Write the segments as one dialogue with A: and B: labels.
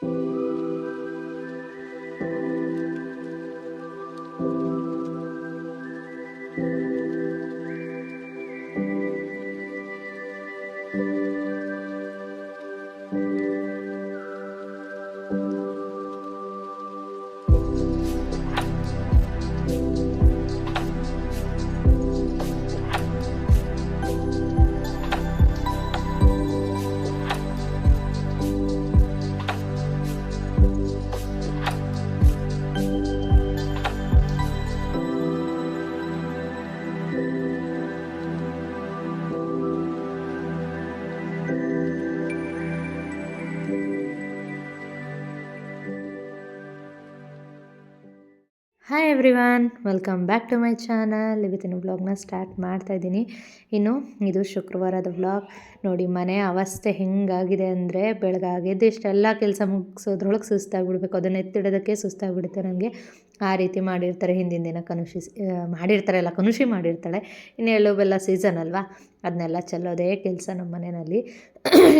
A: Thank you. Hi everyone welcome back to my channel ಇವತ್ತಿನ ವ್ಲಾಗ್ನ start ಮಾಡ್ತಾ ಇದ್ದೀನಿ. ಇನ್ನು ಇದು ಶುಕ್ರವಾರದ ಬ್ಲಾಗ್ ನೋಡಿ, ಮನೆ ಅವಸ್ಥೆ ಹೆಂಗಾಗಿದೆ ಅಂದರೆ ಬೆಳಗಾಗಿದ್ದು ಇಷ್ಟೆಲ್ಲ ಕೆಲಸ ಮುಗಿಸೋದ್ರೊಳಗೆ ಸುಸ್ತಾಗ್ಬಿಡ್ಬೇಕು. ಅದನ್ನ ಎತ್ತಿಡೋದಕ್ಕೆ ಸುಸ್ತಾಗ್ಬಿಡುತ್ತೆ ನನಗೆ. ಆ ರೀತಿ ಮಾಡಿರ್ತಾರೆ. ಹಿಂದಿನ ದಿನ ಕನುಷಿ ಮಾಡಿರ್ತಾರೆ ಎಲ್ಲ ಕನುಷಿ ಮಾಡಿರ್ತಾಳೆ. ಇನ್ನು ಎಳ್ಳು ಬೆಲ್ಲ ಸೀಸನ್ ಅಲ್ವಾ? ಅದನ್ನೆಲ್ಲ ಚೆಲ್ಲೋದೇ ಕೆಲಸ ನಮ್ಮ ಮನೆಯಲ್ಲಿ.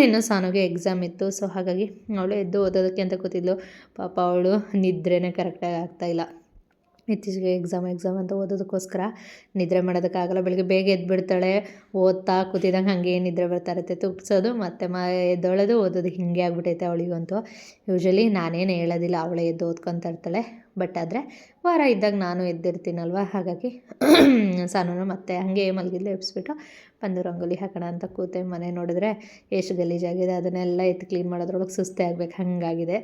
A: ಇನ್ನು ಸಾನುಗೆ ಎಕ್ಸಾಮ್ ಇತ್ತು. ಸೊ ಹಾಗಾಗಿ ಅವಳು ಎದ್ದು ಓದೋದಕ್ಕೆ ಅಂತ ಕೂತಿದ್ಲು. ಪಾಪ ಅವಳು ನಿದ್ರೆನೇ ಕರೆಕ್ಟಾಗಿ ಆಗ್ತಾಯಿಲ್ಲ ಇತ್ತೀಚೆಗೆ ಎಕ್ಸಾಮ್ ಎಕ್ಸಾಮ್ ಅಂತ ಓದೋದಕ್ಕೋಸ್ಕರ ನಿದ್ರೆ ಮಾಡೋದಕ್ಕಾಗಲ್ಲ. ಬೆಳಗ್ಗೆ ಬೇಗ ಎದ್ಬಿಡ್ತಾಳೆ, ಓದ್ತಾ ಕೂತಿದಂಗೆ ಹಾಗೆ ನಿದ್ರೆ ಬರ್ತಾ ಇರುತ್ತೆ. ತುಪ್ಸೋದು ಮತ್ತು ಮ ಎದ್ದೊಳೋದು ಓದೋದು ಹೀಗೆ ಆಗ್ಬಿಟೈತೆ ಅವಳಿಗಂತೂ. ಯೂಶ್ವಲಿ ನಾನೇನು ಹೇಳೋದಿಲ್ಲ, ಅವಳೇ ಎದ್ದು ಓದ್ಕೊತಾ ಇರ್ತಾಳೆ. ಬಟ್ ಆದರೆ ವಾರ ಇದ್ದಾಗ ನಾನು ಎದ್ದಿರ್ತೀನಲ್ವ? ಹಾಗಾಗಿ ಸಾನು ಮತ್ತೆ ಹಾಗೆ ಮಲಗಿದ್ಲು ಎಬ್ಸ್ಬಿಟ್ಟು ಬಂದು ರಂಗೋಲಿ ಹಾಕೋಣ ಅಂತ ಕೂತೆ ಮನೆ ನೋಡಿದ್ರೆ ಎಷ್ಟು ಗಲೀಜಾಗಿದೆ ಅದನ್ನೆಲ್ಲ ಎತ್ತು ಕ್ಲೀನ್ ಮಾಡೋದ್ರೊಳಗೆ ಸುಸ್ತೇ ಆಗ್ಬೇಕು, ಹಾಗಾಗಿದೆ.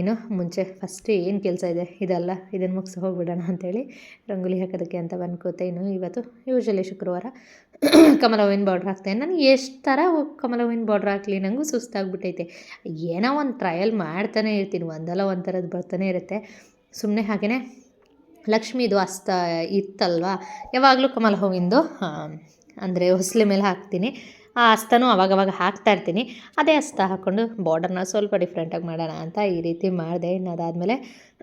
A: ಏನು ಮುಂಚೆ ಫಸ್ಟ್ ಏನು ಕೆಲಸ ಇದೆ, ಇದೆಲ್ಲ ಇದನ್ನು ಮುಗಿಸಿ ಹೋಗ್ಬಿಡೋಣ ಅಂತೇಳಿ ರಂಗೋಲಿ ಹಾಕೋದಕ್ಕೆ ಅಂತ ಬಂದು ಕೂತೆ. ಇನ್ನು ಇವತ್ತು ಯೂಶಲಿ ಶುಕ್ರವಾರ ಕಮಲ ಹೂವಿನ ಬಾರ್ಡ್ರ್ ಹಾಕ್ತೇನೆ. ನಾನು ಎಷ್ಟು ಥರ ಕಮಲ ಹೂವಿನ ಬಾರ್ಡ್ರ್ ಹಾಕ್ಲಿ ನನಗೂ ಸುಸ್ತಾಗ್ಬಿಟ್ಟೈತೆ ಏನೋ ಒಂದು ಟ್ರಯಲ್ ಮಾಡ್ತಾನೆ ಇರ್ತೀನಿ, ಒಂದಲ್ಲ ಒಂದು ಥರದ್ದು ಬರ್ತಾನೆ ಇರುತ್ತೆ. ಸುಮ್ಮನೆ ಹಾಗೆಯೇ ಲಕ್ಷ್ಮೀದು ಅಸ್ತ ಇತ್ತಲ್ವಾ, ಯಾವಾಗಲೂ ಕಮಲ ಹೂವಿಂದು ಅಂದರೆ ಹೊಸಲೆ ಮೇಲೆ ಹಾಕ್ತೀನಿ. ಆ ಅಸ್ತನೂ ಅವಾಗವಾಗ ಹಾಕ್ತಾ ಇರ್ತೀನಿ. ಅದೇ ಹಸ್ತ ಹಾಕ್ಕೊಂಡು ಬಾರ್ಡರ್ನ ಸ್ವಲ್ಪ ಡಿಫ್ರೆಂಟಾಗಿ ಮಾಡೋಣ ಅಂತ ಈ ರೀತಿ ಮಾಡಿದೆ. ಇನ್ನು ಅದಾದಮೇಲೆ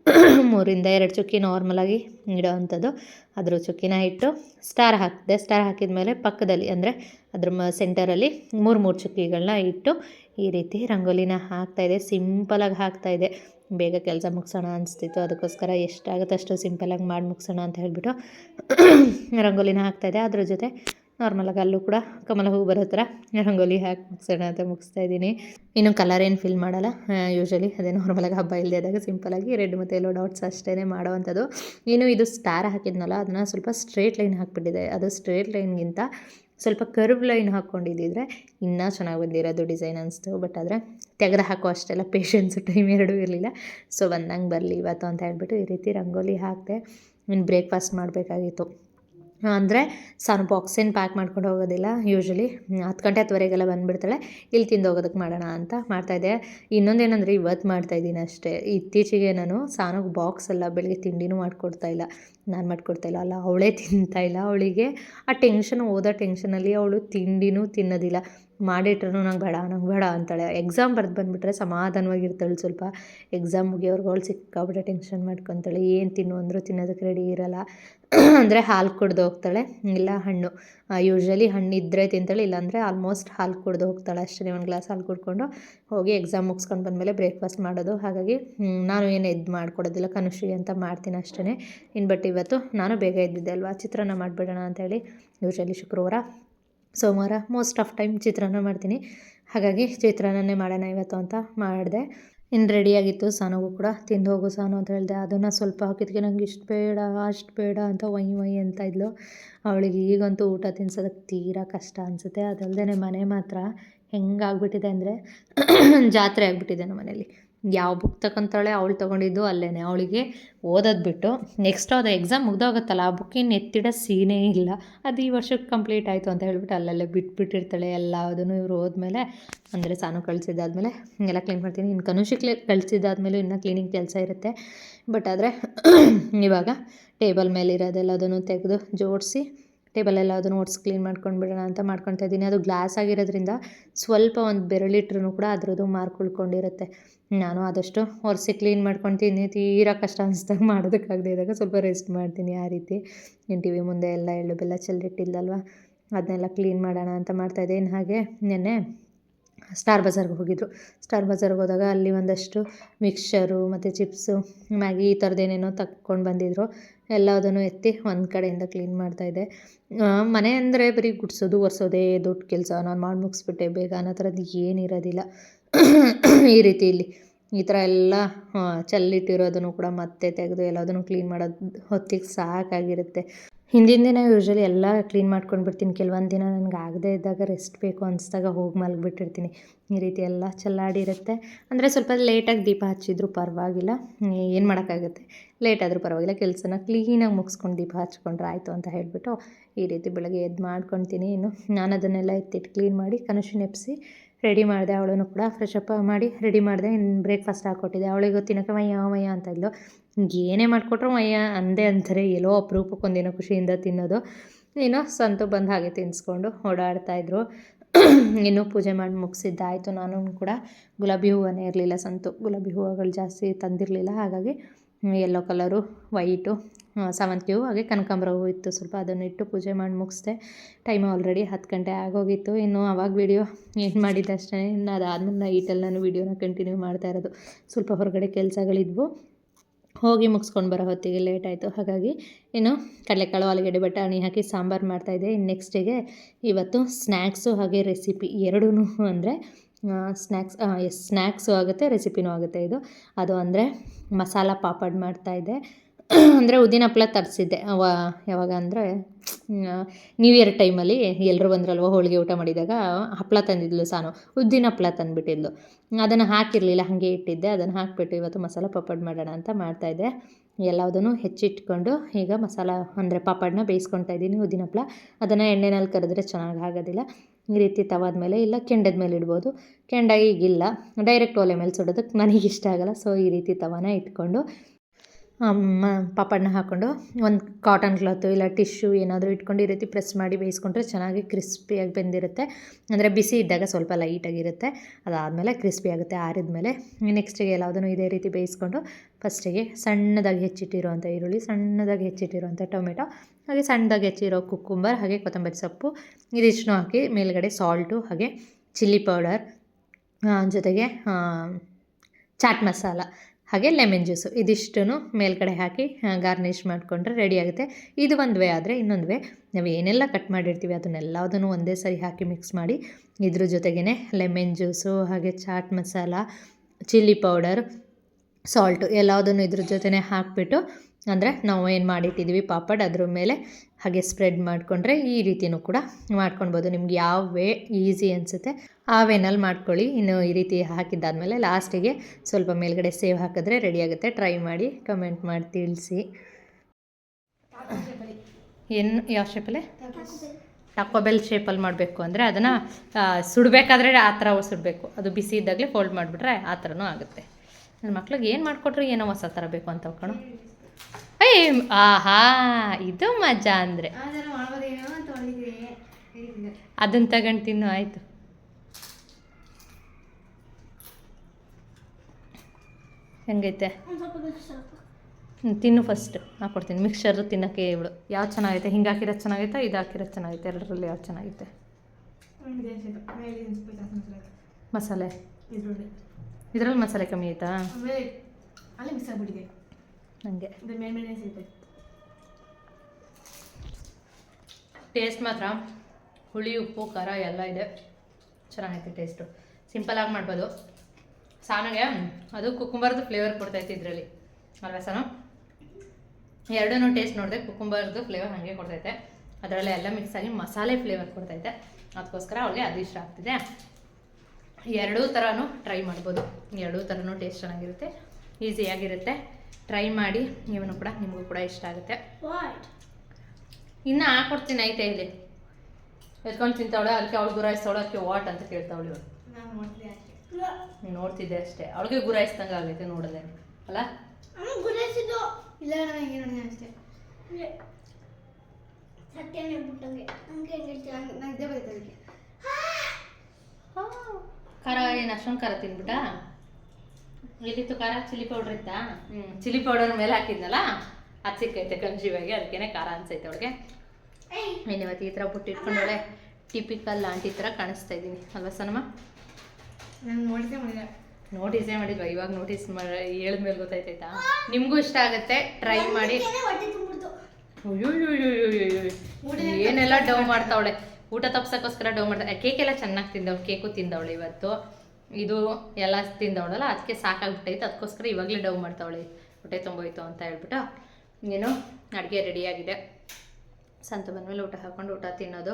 A: ಮೂರಿಂದ ಎರಡು ಚುಕ್ಕಿ ನಾರ್ಮಲಾಗಿ ಇಡೋ ಅಂಥದ್ದು. ಅದ್ರ ಚುಕ್ಕಿನ ಇಟ್ಟು ಸ್ಟಾರ್ ಹಾಕಿದೆ. ಸ್ಟಾರ್ ಹಾಕಿದ ಮೇಲೆ ಪಕ್ಕದಲ್ಲಿ ಅಂದರೆ ಅದ್ರ ಮ ಸೆಂಟರಲ್ಲಿ ಮೂರು ಮೂರು ಚುಕ್ಕಿಗಳನ್ನ ಇಟ್ಟು ಈ ರೀತಿ ರಂಗೋಲಿನ ಹಾಕ್ತಾಯಿದೆ ಸಿಂಪಲಾಗಿ ಹಾಕ್ತಾಯಿದೆ ಬೇಗ ಕೆಲಸ ಮುಗಿಸೋಣ ಅನಿಸ್ತಿತ್ತು. ಅದಕ್ಕೋಸ್ಕರ ಎಷ್ಟಾಗುತ್ತೆ ಅಷ್ಟು ಸಿಂಪಲಾಗಿ ಮಾಡಿ ಮುಗಿಸೋಣ ಅಂತ ಹೇಳಿಬಿಟ್ಟು ರಂಗೋಲಿನ ಹಾಕ್ತಾಯಿದೆ ಅದ್ರ ಜೊತೆ ನಾರ್ಮಲಾಗಿ ಅಲ್ಲೂ ಕೂಡ ಕಮಲ ಹೂ ಬರೋ ಥರ ರಂಗೋಲಿ ಹಾಕಿ ಮುಗಿಸೋಣ ಅಂತ ಮುಗಿಸ್ತಾ ಇದ್ದೀನಿ. ಇನ್ನು ಕಲರ್ ಏನು ಫಿಲ್ ಮಾಡಲ್ಲ. ಯೂಶ್ವಲಿ ಅದೇ ನಾರ್ಮಲಾಗಿ ಹಬ್ಬ ಇಲ್ಲದೆ ಸಿಂಪಲಾಗಿ ರೆಡ್ ಮತ್ತು ಎಲ್ಲೋ ಡಾಟ್ಸ್ ಅಷ್ಟೇ ಮಾಡೋವಂಥದ್ದು. ಇನ್ನು ಇದು ಸ್ಟಾರ್ ಹಾಕಿದ್ನಲ್ಲ, ಅದನ್ನು ಸ್ವಲ್ಪ ಸ್ಟ್ರೇಟ್ ಲೈನ್ ಹಾಕಿಬಿಟ್ಟಿದೆ. ಅದು ಸ್ಟ್ರೇಟ್ ಲೈನ್ಗಿಂತ ಸ್ವಲ್ಪ ಕರ್ವ್ ಲೈನ್ ಹಾಕ್ಕೊಂಡಿದ್ದಿದ್ರೆ ಇನ್ನೂ ಚೆನ್ನಾಗಿ ಬಂದಿರೋದು ಡಿಸೈನ್ ಅನಿಸ್ತು. ಬಟ್ ಆದರೆ ತೆಗೆದು ಹಾಕೋ ಅಷ್ಟೆಲ್ಲ ಪೇಷನ್ಸು ಟೈಮ್ ಎರಡೂ ಇರಲಿಲ್ಲ. ಸೊ ಬಂದಂಗೆ ಬರಲಿ ಇವತ್ತು ಅಂತ ಹೇಳ್ಬಿಟ್ಟು ಈ ರೀತಿ ರಂಗೋಲಿ ಹಾಕಿದೆ ಇನ್ನು ಬ್ರೇಕ್ಫಾಸ್ಟ್ ಮಾಡಬೇಕಾಗಿತ್ತು. ಅಂದರೆ ಸಾನು ಬಾಕ್ಸೇನು ಪ್ಯಾಕ್ ಮಾಡ್ಕೊಂಡು ಹೋಗೋದಿಲ್ಲ ಯೂಶ್ವಲಿ ಹತ್ತು ಗಂಟೆ ಹತ್ತುವರೆಗೆಲ್ಲ ಬಂದುಬಿಡ್ತಾಳೆ, ಇಲ್ಲಿ ತಿಂದು ಹೋಗೋದಕ್ಕೆ ಮಾಡೋಣ ಅಂತ ಮಾಡ್ತಾಯಿದ್ದೆ ಇನ್ನೊಂದೇನೆಂದರೆ ಇವತ್ತು ಮಾಡ್ತಾಯಿದ್ದೀನಿ ಅಷ್ಟೇ. ಇತ್ತೀಚೆಗೆ ನಾನು ಸಾನಿಗೆ ಬಾಕ್ಸ್ ಎಲ್ಲ ಬೆಳಗ್ಗೆ ತಿಂಡಿನೂ ಮಾಡಿಕೊಡ್ತಾ ಇಲ್ಲ. ನಾನು ಮಾಡ್ಕೊಡ್ತಾ ಇಲ್ಲ ಅಲ್ಲ, ಅವಳೇ ತಿಂತಾಯಿಲ್ಲ ಅವಳಿಗೆ ಆ ಟೆನ್ಷನ್ ಓದೋ ಟೆನ್ಷನಲ್ಲಿ ಅವಳು ತಿಂಡಿನೂ ತಿನ್ನೋದಿಲ್ಲ. ಮಾಡಿಟ್ರು ನಂಗೆ ಬೇಡ ನಂಗೆ ಬೇಡ ಅಂತಾಳೆ. ಎಕ್ಸಾಮ್ ಬರೆದು ಬಂದುಬಿಟ್ರೆ ಸಮಾಧಾನವಾಗಿರ್ತಾಳೆ ಸ್ವಲ್ಪ. ಎಕ್ಸಾಮ್ ಮುಗಿಯೋರ್ಗೆ ಅವಳು ಸಿಕ್ಕಾಬಿಟ್ಟೆ ಟೆನ್ಷನ್ ಮಾಡ್ಕೊತಾಳೆ. ಏನು ತಿನ್ನು ಅಂದರೂ ತಿನ್ನೋದಕ್ಕೆ ರೆಡಿ ಇರೋಲ್ಲ. ಅಂದರೆ ಹಾಲು ಕುಡ್ದು ಹೋಗ್ತಾಳೆ. ಇಲ್ಲ ಹಣ್ಣು. ಯೂಶ್ವಲಿ ಹಣ್ಣಿದ್ದರೆ ತಿಂತಾಳೆ, ಇಲ್ಲಾಂದರೆ ಆಲ್ಮೋಸ್ಟ್ ಹಾಲು ಕುಡ್ದು ಹೋಗ್ತಾಳೆ ಅಷ್ಟೇ. ಒಂದು ಗ್ಲಾಸ್ ಹಾಲು ಕುಡ್ಕೊಂಡು ಹೋಗಿ ಎಕ್ಸಾಮ್ ಮುಗಿಸ್ಕೊಂಡು ಬಂದಮೇಲೆ ಬ್ರೇಕ್ಫಾಸ್ಟ್ ಮಾಡೋದು. ಹಾಗಾಗಿ ನಾನು ಏನು ಇದು ಮಾಡ್ಕೊಡೋದಿಲ್ಲ. ಕನುಶ್ರೀ ಅಂತ ಮಾಡ್ತೀನಿ ಅಷ್ಟೇ ಇನ್ನು ಬಟ್ ಇವತ್ತು ನಾನು ಬೇಗ ಇದ್ದಿದ್ದೆ ಅಲ್ವಾ? ಚಿತ್ರಾನ್ನ ಮಾಡಿಬಿಡೋಣ ಅಂತೇಳಿ. ಯೂಶಲಿ ಶುಕ್ರವಾರ, ಸೋಮವಾರ ಮೋಸ್ಟ್ ಆಫ್ ಟೈಮ್ ಚಿತ್ರಾನ್ನ ಮಾಡ್ತೀನಿ. ಹಾಗಾಗಿ ಚಿತ್ರಾನ್ನನೇ ಮಾಡೋಣ ಇವತ್ತು ಅಂತ ಮಾಡಿದೆ. ಇನ್ನು ರೆಡಿಯಾಗಿತ್ತು ಸಾನಗೂ ಕೂಡ. ತಿಂದು ಹೋಗು ಸಾನು ಅಂತ ಹೇಳಿದೆ. ಅದನ್ನು ಸ್ವಲ್ಪ ಹಾಕಿದ್ಕೆ ನಂಗೆ ಇಷ್ಟು ಬೇಡ, ಅಷ್ಟು ಬೇಡ ಅಂತ ವೈ ವೈ ಅಂತ ಇದ್ಲು. ಅವಳಿಗೆ ಈಗಂತೂ ಊಟ ತಿನ್ಸೋದಕ್ಕೆ ತೀರಾ ಕಷ್ಟ ಅನಿಸುತ್ತೆ. ಅದಲ್ಲದೆ ಮನೆ ಮಾತ್ರ ಹೆಂಗಾಗ್ಬಿಟ್ಟಿದೆ ಅಂದರೆ ಜಾತ್ರೆ ಆಗಿಬಿಟ್ಟಿದೆ ನಮ್ಮ ಮನೇಲಿ. ಯಾವ ಬುಕ್ ತಗೊತಾಳೆ ಅವಳು ತೊಗೊಂಡಿದ್ದು ಅಲ್ಲೇ ಅವಳಿಗೆ ಓದೋದು ಬಿಟ್ಟು ನೆಕ್ಸ್ಟ್ ಅದು ಎಕ್ಸಾಮ್ ಮುಗ್ದೋಗುತ್ತಲ್ಲ, ಆ ಬುಕ್ಕಿನ ಎತ್ತಿಡೋ ಸೀನೇ ಇಲ್ಲ. ಅದು ಈ ವರ್ಷಕ್ಕೆ ಕಂಪ್ಲೀಟ್ ಆಯಿತು ಅಂತ ಹೇಳ್ಬಿಟ್ಟು ಅಲ್ಲಲ್ಲೇ ಬಿಟ್ಬಿಟ್ಟಿರ್ತಾಳೆ ಎಲ್ಲದನ್ನು ಇವರು ಹೋದ್ಮೇಲೆ ಅಂದರೆ ಸಾನು ಕಳಿಸಿದ್ದಾದ್ಮೇಲೆ ಎಲ್ಲ ಕ್ಲೀನ್ ಮಾಡ್ತೀನಿ. ಇನ್ನು ಕನುಷಿ ಕ್ಲೀ ಕಳಿಸಿದ್ದಾದ್ಮೇಲೆ ಇನ್ನೂ ಕ್ಲೀನಿಂಗ್ ಕೆಲಸ ಇರುತ್ತೆ. ಬಟ್ ಆದರೆ ಇವಾಗ ಟೇಬಲ್ ಮೇಲೆ ಇರೋದೆಲ್ಲದನ್ನು ತೆಗೆದು ಜೋಡಿಸಿ ಟೇಬಲೆಲ್ಲ ಅದನ್ನು ನೋಟ್ಸ್ ಕ್ಲೀನ್ ಮಾಡ್ಕೊಂಡು ಬಿಡೋಣ ಅಂತ ಮಾಡ್ಕೊತಾ ಇದ್ದೀನಿ. ಅದು ಗ್ಲಾಸ್ ಆಗಿರೋದ್ರಿಂದ ಸ್ವಲ್ಪ ಒಂದು ಬೆರಳಿಟ್ರೂ ಕೂಡ ಅದರದ್ದು ಮಾರ್ಕ್ ಉಳ್ಕೊಂಡಿರುತ್ತೆ. ನಾನು ಆದಷ್ಟು ಒರೆಸಿ ಕ್ಲೀನ್ ಮಾಡ್ಕೊತೀನಿ ತೀರಾ ಕಷ್ಟ ಅನಿಸ್ದಾಗ ಮಾಡೋದಕ್ಕಾಗದೇ ಇದ್ದಾಗ ಸ್ವಲ್ಪ ರೆಸ್ಟ್ ಮಾಡ್ತೀನಿ ಆ ರೀತಿ. ಇನ್ನು ಟಿ ವಿ ಮುಂದೆ ಎಲ್ಲ ಎಳ್ಳು ಬೆಲ್ಲ ಚೆಲ್ಲಿಟ್ಟಿಲ್ಲಲ್ವ ಅದನ್ನೆಲ್ಲ ಕ್ಲೀನ್ ಮಾಡೋಣ ಅಂತ ಮಾಡ್ತಾಯಿದ್ದೆ ಇನ್ನು ಹಾಗೆ ನೆನ್ನೆ ಸ್ಟಾರ್ ಬಜಾರ್ಗೆ ಹೋಗಿದ್ರು. ಸ್ಟಾರ್ ಬಜಾರ್ಗೆ ಹೋದಾಗ ಅಲ್ಲಿ ಒಂದಷ್ಟು ಮಿಕ್ಸ್ಚರು ಮತ್ತು ಚಿಪ್ಸು ಮ್ಯಾಗಿ ಈ ಥರದ್ದೇನೇನೋ ತಕ್ಕೊಂಡು ಬಂದಿದ್ರು. ಎಲ್ಲದನ್ನು ಎತ್ತಿ ಒಂದು ಕಡೆಯಿಂದ ಕ್ಲೀನ್ ಮಾಡ್ತಾಯಿದ್ದೆ ಮನೆ ಅಂದರೆ ಬರೀ ಗುಡಿಸೋದು, ಒರೆಸೋದೇ ದೊಡ್ಡ ಕೆಲಸ. ನಾನು ಮಾಡಿ ಮುಗಿಸ್ಬಿಟ್ಟೆ, ಬೇಗ ಅನ್ನೋ ಥರದ್ದು ಏನಿರೋದಿಲ್ಲ ಈ ರೀತಿ ಇಲ್ಲಿ. ಈ ಥರ ಎಲ್ಲ ಚೆಲ್ಲಿಟ್ಟಿರೋದನ್ನು ಕೂಡ ಮತ್ತೆ ತೆಗೆದು ಎಲ್ಲದನ್ನು ಕ್ಲೀನ್ ಮಾಡೋದು ಹೊತ್ತಿಗೆ ಸಾಕಾಗಿರುತ್ತೆ. ಹಿಂದಿನ ದಿನ ಯೂಶ್ವಲಿ ಎಲ್ಲ ಕ್ಲೀನ್ ಮಾಡ್ಕೊಂಡು ಬಿಡ್ತೀನಿ. ಕೆಲವೊಂದು ದಿನ ನನಗೆ ಆಗದೇ ಇದ್ದಾಗ ರೆಸ್ಟ್ ಬೇಕು ಅನಿಸ್ದಾಗ ಹೋಗಿ ಮಲಗಿಬಿಟ್ಟಿರ್ತೀನಿ. ಈ ರೀತಿ ಎಲ್ಲ ಚೆಲ್ಲಾಡಿರುತ್ತೆ ಅಂದರೆ ಸ್ವಲ್ಪ ಲೇಟಾಗಿ ದೀಪ ಹಚ್ಚಿದ್ರು ಪರವಾಗಿಲ್ಲ. ಏನು ಮಾಡೋಕ್ಕಾಗುತ್ತೆ? ಲೇಟ್ ಆದರೂ ಪರವಾಗಿಲ್ಲ. ಕೆಲಸನ ಕ್ಲೀನಾಗಿ ಮುಗಿಸ್ಕೊಂಡು ದೀಪ ಹಚ್ಕೊಂಡ್ರೆ ಆಯಿತು ಅಂತ ಹೇಳಿಬಿಟ್ಟು ಈ ರೀತಿ ಬೆಳಗ್ಗೆ ಎದ್ದು ಮಾಡ್ಕೊತೀನಿ. ಇನ್ನು ನಾನು ಅದನ್ನೆಲ್ಲ ಎತ್ತಿಟ್ಟು ಕ್ಲೀನ್ ಮಾಡಿ ಕನಶಿನ ಎಪ್ಪಿಸಿ ರೆಡಿ ಮಾಡಿದೆ ಅವಳನ್ನು ಕೂಡ ಫ್ರೆಶ್ ಅಪ್ ಮಾಡಿ ರೆಡಿ ಮಾಡಿದೆ. ಇನ್ನು ಬ್ರೇಕ್ಫಾಸ್ಟ್ ಹಾಕ್ಕೊಟ್ಟಿದ್ದೆ ಅವಳಿಗೆ ತಿನ್ನೋಕೆ ಮಯ್ಯ ಮಯ್ಯ ಅಂತ ಇದ್ಲು. ಏನೇ ಮಾಡಿಕೊಟ್ರು ಮಯ್ಯ ಅಂದೇ ಅಂತಾರೆ. ಎಲ್ಲೋ ಅಪರೂಪಕ್ಕೊಂದಿನ ಖುಷಿಯಿಂದ ತಿನ್ನೋದು. ಏನೋ ಸಂತು ಬಂದು ಹಾಗೆ ತಿನ್ನಿಸ್ಕೊಂಡು ಓಡಾಡ್ತಾಯಿದ್ರು ಇನ್ನೂ ಪೂಜೆ ಮಾಡಿ ಮುಗಿಸಿದ್ದಾಯಿತು. ನಾನು ಕೂಡ ಗುಲಾಬಿ ಹೂವನೇ ಇರಲಿಲ್ಲ ಸಂತು. ಗುಲಾಬಿ ಹೂವುಗಳು ಜಾಸ್ತಿ ತಂದಿರಲಿಲ್ಲ. ಹಾಗಾಗಿ ಎಲ್ಲೋ ಕಲರು ವೈಟು ಸೇವಂತಿಗೆ ಹೂವು ಹಾಗೆ ಕನಕಾಂಬರ ಹೂವು ಇತ್ತು. ಸ್ವಲ್ಪ ಅದನ್ನು ಇಟ್ಟು ಪೂಜೆ ಮಾಡಿ ಮುಗಿಸ್ದೆ ಟೈಮ್ ಆಲ್ರೆಡಿ ಹತ್ತು ಗಂಟೆ ಆಗೋಗಿತ್ತು. ಇನ್ನು ಅವಾಗ ವೀಡಿಯೋ ಏನು ಮಾಡಿದ್ದೆ ಅಷ್ಟೇ. ಇನ್ನು ಅದಾದಮೇಲೆ ನೈಟಲ್ಲಿ ನಾನು ವೀಡಿಯೋನ ಕಂಟಿನ್ಯೂ ಮಾಡ್ತಾ ಇರೋದು. ಸ್ವಲ್ಪ ಹೊರಗಡೆ ಕೆಲಸಗಳಿದ್ವು. ಹೋಗಿ ಮುಗಿಸ್ಕೊಂಡು ಬರೋ ಹೊತ್ತಿಗೆ ಲೇಟ್ ಆಯಿತು. ಹಾಗಾಗಿ ಇನ್ನು ಕಡಲೆಕಾಳು, ಆಲೂಗಡ್ಡೆ, ಬಟಾಣಿ ಹಾಕಿ ಸಾಂಬಾರು ಮಾಡ್ತಾಯಿದ್ದೆ ಇನ್ನು ನೆಕ್ಸ್ಟಿಗೆ ಇವತ್ತು ಸ್ನ್ಯಾಕ್ಸು ಹಾಗೆ ರೆಸಿಪಿ ಎರಡೂ ಅಂದರೆ ಸ್ನ್ಯಾಕ್ಸ್ ಎಸ್ ಸ್ನ್ಯಾಕ್ಸು ಆಗುತ್ತೆ ರೆಸಿಪಿನೂ ಆಗುತ್ತೆ ಇದು. ಅದು ಅಂದರೆ ಮಸಾಲ ಪಾಪಡ್ ಮಾಡ್ತಾಯಿದ್ದೆ ಅಂದರೆ ಉದ್ದಿನ ಹಪ್ಪಳ ತರಿಸಿದ್ದೆ. ಅವ ಯಾವಾಗ ಅಂದರೆ ನ್ಯೂ ಇಯರ್ ಟೈಮಲ್ಲಿ ಎಲ್ಲರೂ ಬಂದ್ರಲ್ವ ಹೋಳಿಗೆ ಊಟ ಮಾಡಿದಾಗ ಹಪ್ಪಳ ತಂದಿದ್ಲು ಸಾನು. ಉದ್ದಿನ ಹಪ್ಪಳ ತಂದುಬಿಟ್ಟಿದ್ಲು. ಅದನ್ನು ಹಾಕಿರಲಿಲ್ಲ, ಹಾಗೆ ಇಟ್ಟಿದ್ದೆ. ಅದನ್ನು ಹಾಕಿಬಿಟ್ಟು ಇವತ್ತು ಮಸಾಲ ಪಾಪಡ್ ಮಾಡೋಣ ಅಂತ ಮಾಡ್ತಾಯಿದ್ದೆ ಎಲ್ಲದನ್ನು ಹೆಚ್ಚಿಟ್ಕೊಂಡು ಈಗ ಮಸಾಲ ಅಂದರೆ ಪಾಪಡನ್ನ ಬೇಯಿಸ್ಕೊತಾ ಇದ್ದೀನಿ ಉದ್ದಿನ ಹಪ್ಪಳ ಅದನ್ನು ಎಣ್ಣೆನಲ್ಲಿ ಕರೆದ್ರೆ ಚೆನ್ನಾಗಿ ಆಗೋದಿಲ್ಲ. ಈ ರೀತಿ ತವಾದ ಮೇಲೆ ಇಲ್ಲ ಕೆಂಡದ ಮೇಲೆ ಇಡ್ಬೋದು. ಕೆಂಡ ಈಗಿಲ್ಲ. ಡೈರೆಕ್ಟ್ ಒಲೆ ಮೇಲೆ ಸುಡೋದಕ್ಕೆ ನನಗೆ ಇಷ್ಟ ಆಗಲ್ಲ. ಸೊ ಈ ರೀತಿ ತವಾನ ಇಟ್ಕೊಂಡು ಮ ಪಾಪಡನ್ನ ಹಾಕ್ಕೊಂಡು ಒಂದು ಕಾಟನ್ ಕ್ಲಾತು ಇಲ್ಲ ಟಿಶ್ಯೂ ಏನಾದರೂ ಇಟ್ಕೊಂಡು ಈ ರೀತಿ ಪ್ರೆಸ್ ಮಾಡಿ ಬೇಯಿಸ್ಕೊಂಡ್ರೆ ಚೆನ್ನಾಗಿ ಕ್ರಿಸ್ಪಿಯಾಗಿ ಬೆಂದಿರುತ್ತೆ. ಅಂದರೆ ಬಿಸಿ ಇದ್ದಾಗ ಸ್ವಲ್ಪ ಲೈಟಾಗಿರುತ್ತೆ ಅದಾದಮೇಲೆ ಕ್ರಿಸ್ಪಿ ಆಗುತ್ತೆ ಆರಿದ ಮೇಲೆ ನೆಕ್ಸ್ಟಿಗೆ ಎಲ್ಲದನ್ನು ಇದೇ ರೀತಿ ಬೇಯಿಸ್ಕೊಂಡು ಫಸ್ಟಿಗೆ ಸಣ್ಣದಾಗಿ ಹೆಚ್ಚಿಟ್ಟಿರುವಂಥ ಈರುಳ್ಳಿ, ಸಣ್ಣದಾಗಿ ಹೆಚ್ಚಿಟ್ಟಿರುವಂಥ ಟೊಮೆಟೊ, ಹಾಗೆ ಸಣ್ಣದಾಗಿ ಹೆಚ್ಚಿರೋ ಕುಕ್ಕುಂಬರ್ ಹಾಗೆ ಕೊತ್ತಂಬರಿ ಸೊಪ್ಪು ಇದಿಷ್ಟು ಹಾಕಿ ಮೇಲುಗಡೆ ಸಾಲ್ಟು ಹಾಗೆ ಚಿಲ್ಲಿ ಪೌಡರ್ ಜೊತೆಗೆ ಚಾಟ್ ಮಸಾಲ ಹಾಗೆ ಲೆಮನ್ ಜ್ಯೂಸು ಇದಿಷ್ಟು ಮೇಲ್ಗಡೆ ಹಾಕಿ ಗಾರ್ನಿಷ್ ಮಾಡಿಕೊಂಡ್ರೆ ರೆಡಿ ಆಗುತ್ತೆ. ಇದು ಒಂದು ವೇ ಆದರೆ ಇನ್ನೊಂದು ವೇ. ನಾವು ಏನೆಲ್ಲ ಕಟ್ ಮಾಡಿರ್ತೀವಿ ಅದನ್ನೆಲ್ಲದನ್ನು ಒಂದೇ ಸರಿ ಹಾಕಿ ಮಿಕ್ಸ್ ಮಾಡಿ, ಇದ್ರ ಜೊತೆಗೇ ಲೆಮನ್ ಜ್ಯೂಸು, ಹಾಗೆ chaat masala, chilli powder, salt ಎಲ್ಲದನ್ನು ಇದ್ರ ಜೊತೆನೇ ಹಾಕಿಬಿಟ್ಟು ಅಂದರೆ ನಾವು ಏನು ಮಾಡಿಟ್ಟಿದ್ದೀವಿ ಪಾಪಡ್ ಅದ್ರ ಮೇಲೆ ಹಾಗೆ ಸ್ಪ್ರೆಡ್ ಮಾಡಿಕೊಂಡ್ರೆ ಈ ರೀತಿಯೂ ಕೂಡ ಮಾಡ್ಕೊಳ್ಬೋದು ನಿಮ್ಗೆ ಯಾವ ವೇ ಈಸಿ ಅನಿಸುತ್ತೆ ಆ ವೇನಲ್ಲಿ ಮಾಡ್ಕೊಳ್ಳಿ. ಇನ್ನು ಈ ರೀತಿ ಹಾಕಿದ್ದಾದಮೇಲೆ ಲಾಸ್ಟಿಗೆ ಸ್ವಲ್ಪ ಮೇಲ್ಗಡೆ ಸೇವ್ ಹಾಕಿದ್ರೆ ರೆಡಿ ಆಗುತ್ತೆ. ಟ್ರೈ ಮಾಡಿ ಕಮೆಂಟ್ ಮಾಡಿ, ತಿಳಿಸಿ. ಏನು, ಯಾವ ಶೇಪಲ್ಲೇ ಟಾಕೋಬೆಲ್ ಶೇಪಲ್ಲಿ ಮಾಡಬೇಕು ಅಂದರೆ ಅದನ್ನು ಸುಡಬೇಕಾದ್ರೆ ಆ ಥರ ಸುಡಬೇಕು. ಅದು ಬಿಸಿ ಇದ್ದಾಗಲೇ ಫೋಲ್ಡ್ ಮಾಡಿಬಿಟ್ರೆ ಆ ಥರನೂ ಆಗುತ್ತೆ. ನನ್ನ ಮಕ್ಳಿಗೆ ಏನು ಮಾಡಿಕೊಟ್ರು ಏನೋ ಹೊಸ ಥರ ಬೇಕು ಅಂತ ಕಣೋ ಅಯ್ಯ ಆಹಾ ಇದು ಮಜಾ ಅಂದರೆ. ಅದನ್ನು ತಗೊಂಡು ತಿನ್ನು ಆಯಿತು. ಹೆಂಗೈತೆ? ತಿನ್ನು ಫಸ್ಟ್ ಹಾಕ್ಕೊಡ್ತೀನಿ ಮಿಕ್ಸರ್ ತಿನ್ನೋಕ್ಕೆ ಇವಳು. ಯಾವ್ದು ಚೆನ್ನಾಗೈತೆ? ಹಿಂಗೆ ಹಾಕಿರೋದು ಚೆನ್ನಾಗೈತೆ? ಇದು ಹಾಕಿರೋದು ಚೆನ್ನಾಗೈತೆ? ಎರಡರಲ್ಲಿ ಯಾವ್ದು ಚೆನ್ನಾಗೈತೆ? ಮಸಾಲೆ ಇದರಲ್ಲಿ. ಮಸಾಲೆ ಕಮ್ಮಿ ಆಯ್ತಾ?
B: ಅಲ್ಲೇ ಮಿಕ್ಸ್ ಆಗ್ಬಿಟ್ಟಿದೆ.
A: ನನಗೆ ಟೇಸ್ಟ್ ಮಾತ್ರ. ಹುಳಿ ಉಪ್ಪು ಖಾರ ಎಲ್ಲ ಇದೆ. ಚೆನ್ನಾಗೈತೆ ಟೇಸ್ಟು. ಸಿಂಪಲಾಗಿ ಮಾಡ್ಬೋದು. ಸಾನಿಗೆ ಅದು ಕುಕುಂಬರ್ದು ಫ್ಲೇವರ್ ಕೊಡ್ತೈತೆ ಇದರಲ್ಲಿ. ಅಲ್ವಾ ಸಾನು? ಎರಡೂ ಟೇಸ್ಟ್ ನೋಡಿದೆ ಕುಕುಂಬರ್ದು ಫ್ಲೇವರ್ ಹಾಗೆ ಕೊಡ್ತೈತೆ ಅದರಲ್ಲೇ ಎಲ್ಲ ಮಿಕ್ಸ್ ಆಗಿ ಮಸಾಲೆ ಫ್ಲೇವರ್ ಕೊಡ್ತೈತೆ ಅದಕ್ಕೋಸ್ಕರ ಅವಳಿಗೆ ಅದು ಇಷ್ಟ ಆಗ್ತಿದೆ. ಎರಡೂ ಥರನೂ ಟ್ರೈ ಮಾಡ್ಬೋದು. ಎರಡೂ ಥರನೂ ಟೇಸ್ಟ್ ಚೆನ್ನಾಗಿರುತ್ತೆ. ಈಸಿಯಾಗಿರುತ್ತೆ ಟ್ರೈ ಮಾಡಿ ನೀವು ಕೂಡ ನಿಮಗೂ ಕೂಡ ಇಷ್ಟ ಆಗುತ್ತೆ. ಇನ್ನೂ ಹಾಕೊಡ್ತೀನಿ ಐತೆ ಇಲ್ಲಿ ಎತ್ಕೊಂಡು ತಿಂತಾವಳೆ ಅದಕ್ಕೆ ಅವಳು ಗುರಾಯಿಸ್ತಾವಳೆ ಅದಕ್ಕೆ ವಾಟ್ ಅಂತ ಕೇಳ್ತಾವಳು ಇವಳು.
B: ನಾನು
A: ನೋಡ್ತಿದ್ದೆ ಅಷ್ಟೇ. ಅವಳಿಗೆ ಗುರಾಯಿಸ್ದಂಗೆ ಆಗೈತೆ ನೋಡಿದೆ. ಅಲ್ಲ?
B: ಇಲ್ಲ ಅಷ್ಟೇ.
C: ಸತ್ಯನೇ ಬಿಟ್ಟಂಗೆ ಹಂಗೆ
A: ಖಾರ ಏನು ಅಷ್ಟೊಂದು ಖಾರ ತಿನ್ಬಿಟ್ಟ ಎಲ್ಲಿತ್ತು ಖಾರ ಚಿಲ್ಲಿ ಪೌಡ್ರ್ ಇತ್ತಾ? ಹ್ಞೂ ಚಿಲ್ಲಿ ಪೌಡರ್ ಮೇಲೆ ಹಾಕಿದ್ನಲ್ಲ? ಅದು ಸಿಕ್ಕೈತೆ ಕಂಜಿವಾಗಿ ಅದಕ್ಕೇನೆ ಖಾರ ಅನ್ಸೈತೆ ಅವಳಿಗೆ. ಏನು ಇವತ್ತು ಈ ಥರ ಬುಟ್ಟು ಇಟ್ಕೊಂಡವಳೆ ಟಿಪಿಕಲ್ ಆಂಟಿ ಥರ ಕಾಣಿಸ್ತಾ ಇದ್ದೀನಿ. ಅಲ್ವಾ ಸನಮ್ಮ?
B: ನಾನು ನೋಡಿಸೇ ಮಾಡಿದೆ
A: ನೋಟಿಸೇ ಮಾಡಿದ್ವ ಇವಾಗ ನೋಟಿಸ್ ಮಾಡಿ ಹೇಳಿದ್ಮೇಲೆ ಗೊತ್ತಾಯ್ತಾಯ್ತಾ? ನಿಮಗೂ ಇಷ್ಟ ಆಗುತ್ತೆ ಟ್ರೈ ಮಾಡಿ. ಏನೆಲ್ಲ ಡವ್ ಮಾಡ್ತಾವಳೆ ಊಟ ತಪ್ಸಕ್ಕೋಸ್ಕರ ಡವ್ ಮಾಡ್ತಾಳೆ ಕೇಕ್ ಎಲ್ಲ ಚೆನ್ನಾಗಿ ತಿಂದವಳು ಕೇಕು ತಿಂದವಳು ಇವತ್ತು ಇದು ಎಲ್ಲ ತಿಂದವಳಲ್ಲ ಅದಕ್ಕೆ ಸಾಕಾಗ್ಬಿಟ್ಟೈತೆ, ಅದಕ್ಕೋಸ್ಕರ ಇವಾಗಲೇ ಡವ್ ಮಾಡ್ತಾವಳಿ. ಹೊಟ್ಟೆ ತುಂಬೋಯ್ತು ಅಂತ ಹೇಳ್ಬಿಟ್ಟು ಏನು ಅಡುಗೆ ರೆಡಿಯಾಗಿದೆ. ಸಂತು ಬಂದಮೇಲೆ ಊಟ ಹಾಕ್ಕೊಂಡು ಊಟ ತಿನ್ನೋದು.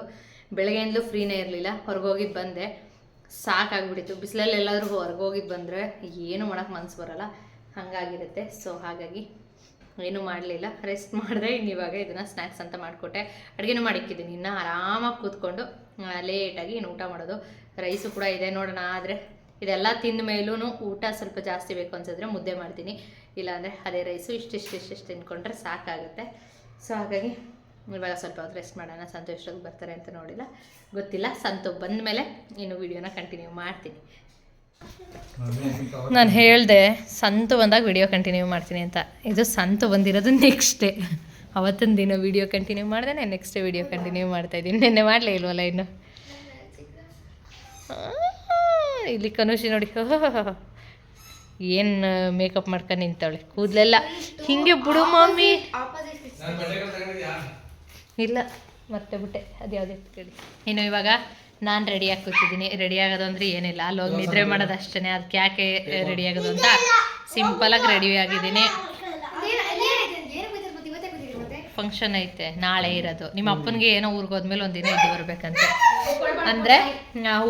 A: ಬೆಳಗ್ಗೆಯಿಂದಲೂ ಫ್ರೀನೇ ಇರಲಿಲ್ಲ ಹೊರಗೋಗಿದ್ದು ಬಂದೆ. ಸಾಕಾಗ್ಬಿಟ್ಟಿತ್ತು. ಬಿಸಿಲಲ್ಲಿ ಎಲ್ಲಾದ್ರೂ ಹೊರಗೋಗಿದ್ದು ಬಂದರೆ ಏನು ಮಾಡೋಕ್ಕೆ ಮನಸ್ಸು ಬರಲ್ಲ. ಹಾಗಾಗಿರುತ್ತೆ. ಸೊ ಹಾಗಾಗಿ ಏನೂ ಮಾಡಲಿಲ್ಲ. ರೆಸ್ಟ್ ಮಾಡಿದೆ ಇನ್ನು ಇವಾಗ ಇದನ್ನು ಸ್ನ್ಯಾಕ್ಸ್ ಅಂತ ಮಾಡಿಕೊಟ್ಟೆ. ಅಡುಗೆನೂ ಮಾಡಿಕ್ಕಿದ್ದೀನಿ. ಇನ್ನು ಆರಾಮಾಗಿ ಕೂತ್ಕೊಂಡು ಲೇಟಾಗಿ ಇನ್ನು ಊಟ ಮಾಡೋದು. ರೈಸು ಕೂಡ ಇದೆ ನೋಡೋಣ, ಆದರೆ ಇದೆಲ್ಲ ತಿಂದ ಮೇಲೂ ಊಟ ಸ್ವಲ್ಪ ಜಾಸ್ತಿ ಬೇಕು ಅನ್ಸಿದ್ರೆ ಮುದ್ದೆ ಮಾಡ್ತೀನಿ. ಇಲ್ಲಾಂದರೆ ಅದೇ ರೈಸು ಇಷ್ಟಿಷ್ಟು ಇಷ್ಟಿಷ್ಟು ತಿನ್ಕೊಂಡ್ರೆ ಸಾಕಾಗುತ್ತೆ. ಸೊ ಹಾಗಾಗಿ ಇವಾಗ ಸ್ವಲ್ಪ ಹೊತ್ತು ರೆಸ್ಟ್ ಮಾಡೋಣ. ಸಂತು ಬರ್ತಾರೆ ಅಂತ ನೋಡಿಲ್ಲ. ಗೊತ್ತಿಲ್ಲ. ಸಂತು ಬಂದ ಮೇಲೆ ಇನ್ನು ವಿಡಿಯೋನ ಕಂಟಿನ್ಯೂ ಮಾಡ್ತೀನಿ. ನಾನು ಹೇಳಿದೆ, ಸಂತು ಬಂದಾಗ ವಿಡಿಯೋ ಕಂಟಿನ್ಯೂ ಮಾಡ್ತೀನಿ ಅಂತ. ಇದು ಸಂತು ಬಂದಿರೋದು ನೆಕ್ಸ್ಟ್ ಡೇ ಅವತ್ತಿನ ದಿನ ವಿಡಿಯೋ ಕಂಟಿನ್ಯೂ ಮಾಡಿದೆ ನೆಕ್ಸ್ಟ್ ಡೇ ವಿಡಿಯೋ ಕಂಟಿನ್ಯೂ ಮಾಡ್ತಾ ಇದ್ದೀನಿ. ನಿನ್ನೆ ಮಾಡಲೇ ಇಲ್ವಲ್ಲ ಇನ್ನು? ಇಲ್ಲಿ ಕನುಷಿ ನೋಡಿ. ಏನು ಮೇಕಪ್ ಮಾಡ್ಕೊಂಡು ನಿಂತವಳೆ ಕೂದಲೆಲ್ಲ ಹಿಂಗೆ ಬಿಡು ಮಮ್ಮಿ. ಇಲ್ಲ ಮತ್ತೆ ಬಿಟ್ಟೆ. ಅದು ಯಾವುದೇ ಕೇಳಿ ಇನ್ನು ಇವಾಗ ನಾನು ರೆಡಿ ಆಗಿ ಕೂತಿದ್ದೀನಿ. ರೆಡಿ ಆಗೋದು ಅಂದರೆ ಏನಿಲ್ಲ. ಅಲ್ಲಿ ಹೋಗಿ ನಿದ್ರೆ ಮಾಡೋದು ಅಷ್ಟೇ ಅದಕ್ಕೆ ಯಾಕೆ ರೆಡಿ ಆಗೋದು ಅಂತ ಸಿಂಪಲಾಗಿ ರೆಡಿ ಆಗಿದ್ದೀನಿ
B: ಏನು ಗೊತ್ತಿಲ್ಲ ಮತ್ತೆ ಇವತ್ತೇ ಗೊತ್ತಿಲ್ಲ ಮತ್ತೆ
A: ಫಂಕ್ಷನ್ ಐತೆ ನಾಳೆ ಇರೋದು. ನಿಮ್ಮ ಅಪ್ಪನಿಗೆ ಏನೋ ಊರಿಗೆ ಹೋದ್ಮೇಲೆ ಒಂದಿನ ಇದ್ದು ಬರ್ಬೇಕಂತೆ. ಅಂದ್ರೆ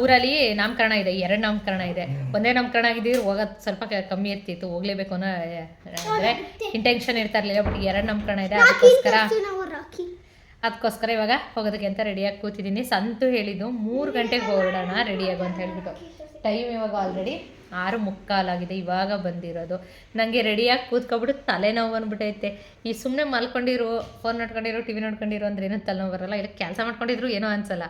A: ಊರಲ್ಲಿ ನಾಮಕರಣ ಇದೆ ಎರಡು ನಾಮಕರಣ ಇದೆ. ಒಂದೇ ನಾಮಕರಣ ಆಗಿದ್ದೀವಿ ಹೋಗೋದು ಸ್ವಲ್ಪ ಕಮ್ಮಿ ಇರ್ತಿತ್ತು ಹೋಗ್ಲೇಬೇಕು ಅನ್ನೋ ಅಂದರೆ ಇಂಟೆನ್ಷನ್ ಇರ್ತಾ ಇರಲಿಲ್ಲ ಬಟ್ ಎರಡು ನಾಮಕರಣ ಇದೆ ಅದಕ್ಕೋಸ್ಕರ ಅದಕ್ಕೋಸ್ಕರ ಇವಾಗ ಹೋಗೋದಕ್ಕೆ ಅಂತ ರೆಡಿಯಾಗಿ ಕೂತಿದ್ದೀನಿ. ಸಂತು ಹೇಳಿದ್ದು ಮೂರು ಗಂಟೆಗೆ ಹೊರಡೋಣ ರೆಡಿಯಾಗು ಅಂತ ಹೇಳ್ಬಿಟ್ಟು. ಟೈಮ್ ಇವಾಗ ಆಲ್ರೆಡಿ ಆರು ಮುಕ್ಕಾಲಾಗಿದೆ ಇವಾಗ ಬಂದಿರೋದು. ನನಗೆ ರೆಡಿಯಾಗಿ ಕೂತ್ಕೊಬಿಟ್ಟು ತಲೆನೋವು ಬಂದ್ಬಿಟ್ಟೈತೆ ಈ ಸುಮ್ಮನೆ ಮಲ್ಕೊಂಡಿರು ಫೋನ್ ನೋಡ್ಕೊಂಡಿರು ಟಿ ವಿ ನೋಡ್ಕೊಂಡಿರೋ ಅಂದ್ರೆ ಏನೂ ತಲೆನೋವು ಬರಲ್ಲ. ಇಲ್ಲ, ಕೆಲಸ ಮಾಡ್ಕೊಂಡಿದ್ರು ಏನೋ ಅನ್ಸಲ್ಲ.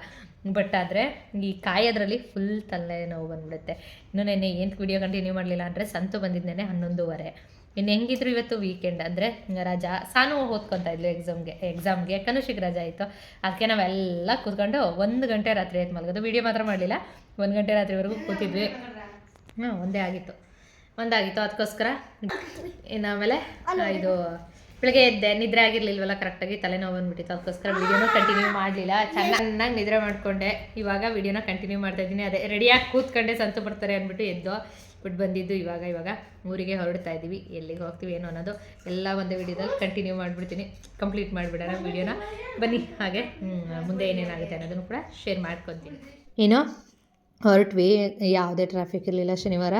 A: ಬಟ್ ಆದರೆ ಈ ಕಾಯೋದ್ರಲ್ಲಿ ಫುಲ್ ತಲೆನೋವು ಬಂದ್ಬಿಡುತ್ತೆ. ಇನ್ನು ನೆನ್ನೆ ಏನು ವಿಡಿಯೋ ಕಂಟಿನ್ಯೂ ಮಾಡಲಿಲ್ಲ ಅಂದರೆ ಸಂತು ಬಂದಿದ್ದೇನೆ ಹನ್ನೊಂದುವರೆ. ಇನ್ನು ಹೆಂಗಿದ್ರು ಇವತ್ತು ವೀಕೆಂಡ್ ಅಂದರೆ ರಜಾ ಸಾನು ಓದ್ಕೊತಾ ಇದ್ಲು ಎಕ್ಸಾಮ್ಗೆ ಎಕ್ಸಾಮ್ಗೆ ಕನುಷಿಗೆ ರಜಾ ಆಯಿತು. ಅದಕ್ಕೆ ನಾವೆಲ್ಲ ಕೂತ್ಕೊಂಡು ಒಂದು ಗಂಟೆ ರಾತ್ರಿ ಆಯ್ತು ಮಲಗೋದು. ವೀಡಿಯೋ ಮಾತ್ರ ಮಾಡಲಿಲ್ಲ. ಒಂದು ಗಂಟೆ ರಾತ್ರಿವರೆಗೂ ಕೂತಿದ್ವಿ. ಹ್ಞೂ ಒಂದೇ ಆಗಿತ್ತು. ಒಂದಾಗಿತ್ತು. ಅದಕ್ಕೋಸ್ಕರ ಇನ್ನು ಆಮೇಲೆ ಇದು ಬೆಳಗ್ಗೆ ಎದ್ದೆ, ನಿದ್ರೆ ಆಗಿರ್ಲಿಲ್ವಲ್ಲ ಕರೆಕ್ಟಾಗಿ ತಲೆನೋವು ಬಂದ್ಬಿಟ್ಟಿತ್ತು. ಅದಕ್ಕೋಸ್ಕರ ವಿಡಿಯೋನ ಕಂಟಿನ್ಯೂ ಮಾಡಲಿಲ್ಲ. ಚೆನ್ನಾಗಿ ನಿದ್ರೆ ಮಾಡಿಕೊಂಡೆ. ಇವಾಗ ವಿಡಿಯೋನ ಕಂಟಿನ್ಯೂ ಮಾಡ್ತಾ ಇದ್ದೀನಿ. ಅದೇ ರೆಡಿಯಾಗಿ ಕೂತ್ಕೊಂಡೆ ಸಂತು ಬರ್ತಾರೆ ಅಂದ್ಬಿಟ್ಟು ಎದ್ದು ಬಿಟ್ಟು ಬಂದಿದ್ದು ಇವಾಗ. ಇವಾಗ ಊರಿಗೆ ಹೊರಡ್ತಾ ಇದ್ದೀವಿ ಎಲ್ಲಿಗೆ ಹೋಗ್ತೀವಿ, ಏನು ಅನ್ನೋದು ಎಲ್ಲ ಒಂದೇ ವಿಡಿಯೋದಲ್ಲಿ ಕಂಟಿನ್ಯೂ ಮಾಡಿಬಿಡ್ತೀನಿ. ಕಂಪ್ಲೀಟ್ ಮಾಡಿಬಿಡೋಣ ವಿಡಿಯೋನ ಬನ್ನಿ, ಹಾಗೆ ಮುಂದೆ ಏನೇನಾಗುತ್ತೆ ಅನ್ನೋದನ್ನು ಕೂಡ ಶೇರ್ ಮಾಡ್ಕೊತೀನಿ. ಏನು? ಹೊರಟ್ವಿ. ಯಾವುದೇ ಟ್ರಾಫಿಕ್ ಇರಲಿಲ್ಲ. ಶನಿವಾರ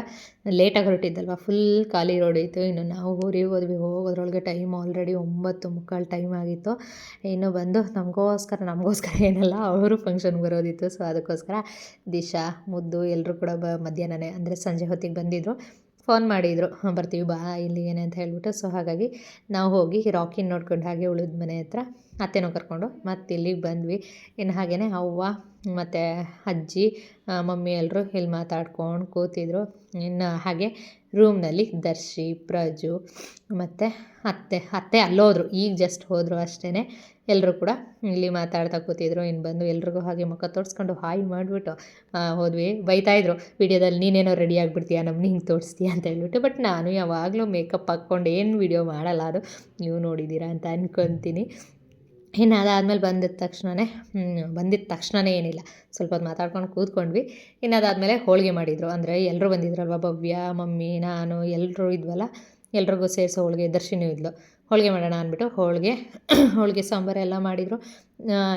A: ಲೇಟಾಗಿ ಹೊರಟಿದ್ದಲ್ವ? ಫುಲ್ ಖಾಲಿ ರೋಡ್ ಇತ್ತು. ಇನ್ನು ನಾವು ಊರಿಗೆ ಹೋದ್ವಿ. ಹೋಗೋದ್ರೊಳಗೆ ಟೈಮ್ ಆಲ್ರೆಡಿ ಒಂಬತ್ತು ಮುಕ್ಕಾಲು ಟೈಮ್ ಆಗಿತ್ತು. ಇನ್ನು ಬಂದು ನಮಗೋಸ್ಕರ ನಮಗೋಸ್ಕರ ಏನಲ್ಲ ಅವರು ಫಂಕ್ಷನ್ಗೆ ಬರೋದಿತ್ತು. ಸೊ ಅದಕ್ಕೋಸ್ಕರ ದಿಶಾ ಮುದ್ದು ಎಲ್ಲರೂ ಕೂಡ ಬ ಮಧ್ಯಾಹ್ನನೇ ಅಂದರೆ ಸಂಜೆ ಹೊತ್ತಿಗೆ ಬಂದಿದ್ದರು ಫೋನ್ ಮಾಡಿದರು. "ಹಾಂ, ಬರ್ತೀವಿ ಬಾ ಇಲ್ಲಿಗೇನೆ ಅಂತ ಹೇಳ್ಬಿಟ್ಟು. ಸೊ ಹಾಗಾಗಿ ನಾವು ಹೋಗಿ ರಾಕಿನ ನೋಡ್ಕೊಂಡು ಹಾಗೆ ಉಳಿದ ಮನೆ ಹತ್ರ ಅತ್ತೆನೂ ಕರ್ಕೊಂಡು ಮತ್ತೆ ಇಲ್ಲಿಗೆ ಬಂದ್ವಿ. ಇನ್ನು ಹಾಗೆಯೇ ಅವ್ವ ಮತ್ತು ಅಜ್ಜಿ ಮಮ್ಮಿ ಎಲ್ಲರೂ ಇಲ್ಲಿ ಮಾತಾಡ್ಕೊಂಡು ಕೂತಿದ್ರು. ಇನ್ನು ಹಾಗೆ ರೂಮ್ನಲ್ಲಿ ದರ್ಶಿ, ಪ್ರಜು ಮತ್ತು ಅತ್ತೆ ಅತ್ತೆ ಅಲ್ಲೋದ್ರು, ಈಗ ಜಸ್ಟ್ ಹೋದರು ಅಷ್ಟೇ ಎಲ್ಲರೂ ಕೂಡ ಇಲ್ಲಿ ಮಾತಾಡ್ತಾ ಕೂತಿದ್ರು, ಇನ್ನು ಬಂದು ಎಲ್ರಿಗೂ ಹಾಗೆ ಮುಖ ತೋರಿಸ್ಕೊಂಡು ಹಾಯ್ ಮಾಡಿಬಿಟ್ಟು ಹೋದ್ವಿ. ಬೈತಾಯಿದ್ರು ವೀಡಿಯೋದಲ್ಲಿ ನೀನೇನೋ ರೆಡಿ ಆಗಿಬಿಡ್ತೀಯ? ನಮ್ಮನ್ನ ಹಿಂಗೆ ತೋರಿಸ್ತೀಯ ಅಂತ ಹೇಳ್ಬಿಟ್ಟು ಬಟ್ ನಾನು ಯಾವಾಗಲೂ ಮೇಕಪ್ ಹಾಕ್ಕೊಂಡು ಏನು ವೀಡಿಯೋ ಮಾಡಲ್ಲ ಅದು. ನೀವು ನೋಡಿದ್ದೀರಾ? ಅಂತ ಅನ್ಕೊತೀನಿ. ಇನ್ನು ಅದಾದಮೇಲೆ ಬಂದಿದ್ದ ತಕ್ಷಣವೇ ಬಂದಿದ್ದ ತಕ್ಷಣವೇ ಏನಿಲ್ಲ. ಸ್ವಲ್ಪ ಹೊತ್ತು ಮಾತಾಡ್ಕೊಂಡು ಕೂತ್ಕೊಂಡ್ವಿ. ಇನ್ನು ಅದಾದಮೇಲೆ ಹೋಳಿಗೆ ಮಾಡಿದರು. ಅಂದರೆ ಎಲ್ಲರೂ ಬಂದಿದ್ರಲ್ವ? ಭವ್ಯ, ಮಮ್ಮಿ, ನಾನು ಎಲ್ಲರೂ ಇದ್ವಲ್ಲ? ಎಲ್ರಿಗೂ ಸೇರಿಸೋ ಹೋಳಿಗೆ ದರ್ಶಿನಿ ಇದ್ಲು. ಹೋಳಿಗೆ ಮಾಡೋಣ ಅಂದ್ಬಿಟ್ಟು ಹೋಳಿಗೆ ಹೋಳಿಗೆ, ಸಾಂಬಾರು ಎಲ್ಲ ಮಾಡಿದರು.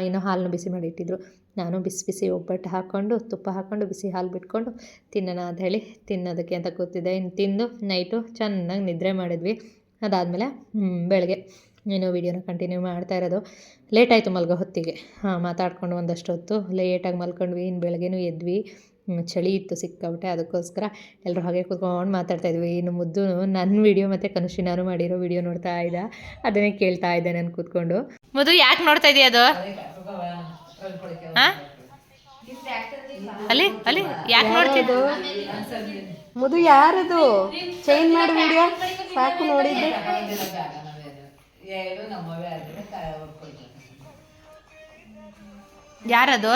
A: ಇನ್ನು ಹಾಲನ್ನು ಬಿಸಿ ಮಾಡಿ ಇಟ್ಟಿದ್ರು. ನಾನು ಬಿಸಿ ಬಿಸಿ ಒಬ್ಬಟ್ಟು ಹಾಕ್ಕೊಂಡು, ತುಪ್ಪ ಹಾಕ್ಕೊಂಡು, ಬಿಸಿ ಹಾಲು ಬಿಟ್ಕೊಂಡು ತಿನ್ನೋಣ ಅಂತ ಹೇಳಿ ತಿನ್ನೋದಕ್ಕೆ ಅಂತ ಕೂತಿದ್ದೆ. ಇನ್ನು ತಿಂದು, ನೈಟು ಚೆನ್ನಾಗಿ ನಿದ್ರೆ ಮಾಡಿದ್ವಿ. ಅದಾದಮೇಲೆ ಬೆಳಗ್ಗೆ. ನೀನು ವೀಡಿಯೋನ ಕಂಟಿನ್ಯೂ ಮಾಡ್ತಾ ಇರೋದು. ಲೇಟ್ ಆಯಿತು ಮಲ್ಗೋ ಹೊತ್ತಿಗೆ. ಹಾಂ, ಮಾತಾಡ್ಕೊಂಡು ಒಂದಷ್ಟು ಹೊತ್ತು. ಲೇಟಾಗಿ ಮಲ್ಕೊಂಡ್ವಿ, ಇನ್ನು ಬೆಳಗ್ಗೆನೂ ಎದ್ವಿ. ಚಳಿ ಇತ್ತು ಸಿಕ್ಕಾಬಿಟ್ಟೆ ಅದಕ್ಕೋಸ್ಕರ ಎಲ್ಲರೂ ಹಾಗೆ ಕೂತ್ಕೊಂಡು ಮಾತಾಡ್ತಾ ಇದ್ವಿ. ಇನ್ನು ಮುದ್ದು ನನ್ನ ವಿಡಿಯೋ ಮತ್ತು ಕನುಷಿನಾರು ಮಾಡಿರೋ ವಿಡಿಯೋ ನೋಡ್ತಾ ಇದ್ದ. ಅದನ್ನೇ ಕೇಳ್ತಾ ಇದ್ದೆ ನಾನು ಕೂತ್ಕೊಂಡು. ಮುದ್ದು, ಯಾಕೆ ನೋಡ್ತಾ ಇದೆಯಾ ಅದು? ಅಲ್ಲಿ ಅಲ್ಲಿ, ಯಾಕೆ ನೋಡ್ತಿದ್ದು
D: ಮುದು ಯಾರದು? ಚೇಂಜ್ ಮಾಡಿ ವಿಡಿಯೋ. ಸಾಕು ನೋಡಿದ್ದೆ.
A: ಯಾರದು?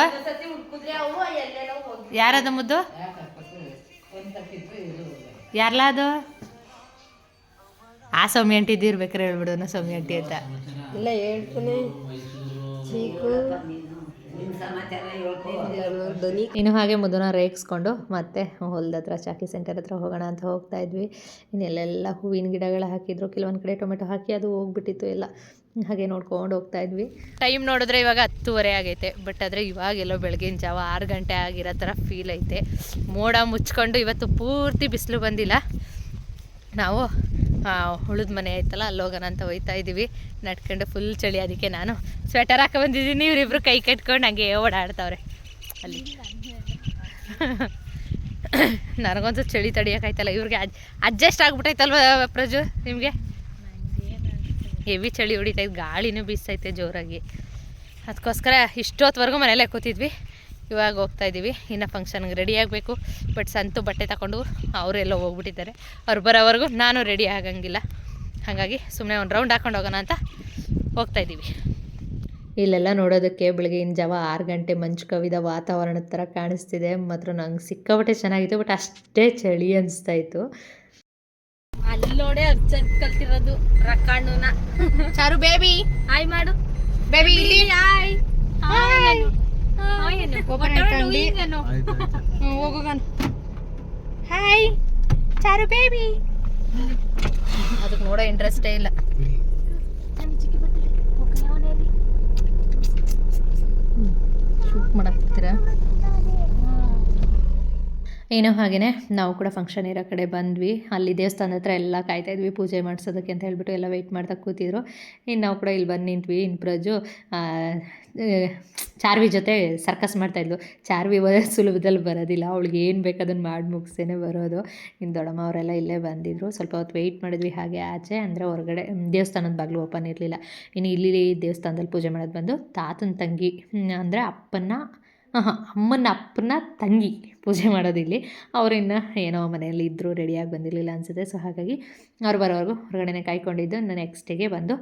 A: ಯಾರದು ಮುದ್ದು? ಯಾರ್ಲ ಅದು? ಆ ಸೌಮ್ಯ ಅಂಟಿ ಇದ್ದಿರ್ಬೇಕಾರೆ ಹೇಳ್ಬಿಡೋಣ ಸೌಮ್ಯ ಅಂಟಿ ಅಂತ.
D: ಇಲ್ಲ ಹೇಳ್ತಾನೆ. ಚೀಕು.
A: ಇನ್ನು ಹಾಗೆ ಮುದನ ರೇಗಿಸ್ಕೊಂಡು ಮತ್ತೆ ಹೊಲದ ಹತ್ರ ಚಾಕಿ ಸೆಂಟರ್ ಹತ್ರ ಹೋಗೋಣ ಅಂತ ಹೋಗ್ತಾ ಇದ್ವಿ. ಇನ್ನೆಲ್ಲೆಲ್ಲ ಹೂವಿನ ಗಿಡಗಳು ಹಾಕಿದ್ರು. ಕೆಲವೊಂದು ಕಡೆ ಟೊಮೆಟೊ ಹಾಕಿ ಅದು ಹೋಗ್ಬಿಟ್ಟಿತ್ತು ಎಲ್ಲ. ಹಾಗೆ ನೋಡ್ಕೊಂಡು ಹೋಗ್ತಾ ಇದ್ವಿ. ಟೈಮ್ ನೋಡಿದ್ರೆ ಇವಾಗ ಹತ್ತುವರೆ ಆಗೈತೆ. ಬಟ್ ಆದರೆ ಇವಾಗೆಲ್ಲೋ ಬೆಳಗಿನ ಜಾವ ಆರು ಗಂಟೆ ಆಗಿರೋ ಥರ ಫೀಲ್ ಐತೆ. ಮೋಡ ಮುಚ್ಕೊಂಡು ಇವತ್ತು ಪೂರ್ತಿ ಬಿಸಿಲು ಬಂದಿಲ್ಲ. ನಾವು ಉಳಿದ ಮನೆ ಐತಲ್ಲ ಅಲ್ಲಿ ಹೋಗೋಣ ಅಂತ ಹೋಯ್ತಾ ಇದ್ದೀವಿ ನಡ್ಕೊಂಡು ಫುಲ್ ಚಳಿ, ಅದಕ್ಕೆ ನಾನು ಸ್ವೆಟರ್ ಹಾಕೊ ಬಂದಿದ್ದೀನಿ ಇವರಿಬ್ರು ಕೈ ಕಟ್ಕೊಂಡು ಹಂಗೆ ಓಡಾಡ್ತಾವ್ರೆ. ಅಲ್ಲಿ. ನನಗೊಂದು ಚಳಿ ತಡಿಯೋಕ್ಕಾಯ್ತಲ್ಲ ಇವ್ರಿಗೆ ಅಜ್ ಅಡ್ಜಸ್ಟ್ ಆಗ್ಬಿಟ್ಟೈತಲ್ವ ಪ್ರಜು ನಿಮಗೆ? ಹೆವಿ ಚಳಿ ಹೊಡಿತೈತೆ ಗಾಳಿನೂ ಬೀಸ್ತೈತೆ ಜೋರಾಗಿ. ಅದಕ್ಕೋಸ್ಕರ ಇಷ್ಟೊತ್ತವರೆಗೂ ಮನೇಲೇ ಕೂತಿದ್ವಿ. ಇವಾಗ ಹೋಗ್ತಾ ಇದ್ದೀವಿ ಇನ್ನು ಫಂಕ್ಷನ್ಗೆ ರೆಡಿ ಆಗಬೇಕು. ಬಟ್ ಸಂತು ಬಟ್ಟೆ ತಗೊಂಡು ಅವರೆಲ್ಲ ಹೋಗ್ಬಿಟ್ಟಿದ್ದಾರೆ. ಅವ್ರು ಬರೋವರೆಗೂ ನಾನು ರೆಡಿ ಆಗಂಗಿಲ್ಲ. ಹಾಗಾಗಿ ಸುಮ್ಮನೆ ಒಂದು ರೌಂಡ್ ಹಾಕೊಂಡು ಹೋಗೋಣ ಅಂತ ಹೋಗ್ತಾ ಇದ್ದೀವಿ ಇಲ್ಲೆಲ್ಲ ನೋಡೋದಕ್ಕೆ ಬೆಳಗಿನ ಜಾವ ಆರು ಗಂಟೆ ಮಂಚು ಕವಿದ ವಾತಾವರಣದ ಥರ ಕಾಣಿಸ್ತಿದೆ. ಮಾತ್ರ ನಂಗೆ ಸಿಕ್ಕಾಪಟ್ಟೆ ಚೆನ್ನಾಗಿತ್ತು. ಬಟ್ ಅಷ್ಟೇ ಚಳಿ ಅನಿಸ್ತಾ ಇತ್ತು.
D: ಅಲ್ಲಿ ನೋಡೇ ಅರ್ಜೆಂಟ್ ಕಲ್ತಿರೋದು ರಕ್ಕಣ್ಣನ
A: ಚಾರು ಬೇಬಿ
D: ಹಾಯ್ ಮಾಡು.
A: ಬೇಬಿ ಇಲ್ಲಿ.
D: ಹಾಯ್ ಹಾಯ್
A: ಚಾರು ಬೇಬಿ ಅದಕ್ಕೆ ನೋಡೋ ಇಂಟ್ರೆಸ್ಟೇ ಇಲ್ಲ. ಶೂಟ್ ಏನೋ ಹಾಗೆಯೇ ನಾವು ಕೂಡ ಫಂಕ್ಷನ್ ಇರೋ ಕಡೆ ಬಂದ್ವಿ. ಅಲ್ಲಿ ದೇವಸ್ಥಾನದ ಹತ್ರ ಎಲ್ಲ ಕಾಯ್ತಾ ಇದ್ವಿ ಪೂಜೆ ಮಾಡಿಸೋದಕ್ಕೆ ಅಂತ ಹೇಳ್ಬಿಟ್ಟು ಎಲ್ಲ ವೆಯ್ಟ್ ಮಾಡ್ತಾ ಕೂತಿದ್ರು. ಇನ್ನು ನಾವು ಕೂಡ ಇಲ್ಲಿ ಬಂದು ನಿಂತ್ವಿ ಇನ್ನು ಪ್ರಜು. ಚಾರ್ವಿ ಜೊತೆ ಸರ್ಕಸ್ ಮಾಡ್ತಾಯಿದ್ಲು ಚಾರ್ವಿ ಸುಲಭದಲ್ಲಿ ಬರೋದಿಲ್ಲ. ಅವಳಿಗೆ ಏನು ಬೇಕು ಅದನ್ನು ಮಾಡಿ ಮುಗಿಸೇನೆ ಬರೋದು. ಇನ್ನು ದೊಡ್ಡಮ್ಮ ಅವರೆಲ್ಲ ಇಲ್ಲೇ ಬಂದಿದ್ರು. ಸ್ವಲ್ಪ ಹೊತ್ತು ವೆಯ್ಟ್ ಮಾಡಿದ್ವಿ. ಹಾಗೆ ಆಚೆ ಅಂದರೆ ಹೊರಗಡೆ ದೇವಸ್ಥಾನದ ಬಾಗಿಲು ಓಪನ್ ಇರಲಿಲ್ಲ. ಇನ್ನು ಇಲ್ಲಿ ದೇವಸ್ಥಾನದಲ್ಲಿ ಪೂಜೆ ಮಾಡೋದು ಬಂದು ತಾತನ ತಂಗಿ ಅಂದರೆ ಅಪ್ಪನ ಅಮ್ಮನ ಅಪ್ಪನ ತಂಗಿ ಪೂಜೆ ಮಾಡೋದಿಲ್ಲಿ ಅವರಿನ್ನು ಏನೋ ಮನೆಯಲ್ಲಿ ಇದ್ದರು ರೆಡಿಯಾಗಿ ಬಂದಿರಲಿಲ್ಲ ಅನಿಸುತ್ತೆ. ಸೊ ಹಾಗಾಗಿ ಅವ್ರು ಬರೋವರೆಗೂ ಹೊರಗಡೆನೆ ಕಾಯ್ಕೊಂಡಿದ್ದು. ನೆಕ್ಸ್ಟಿಗೆ ಬಂದು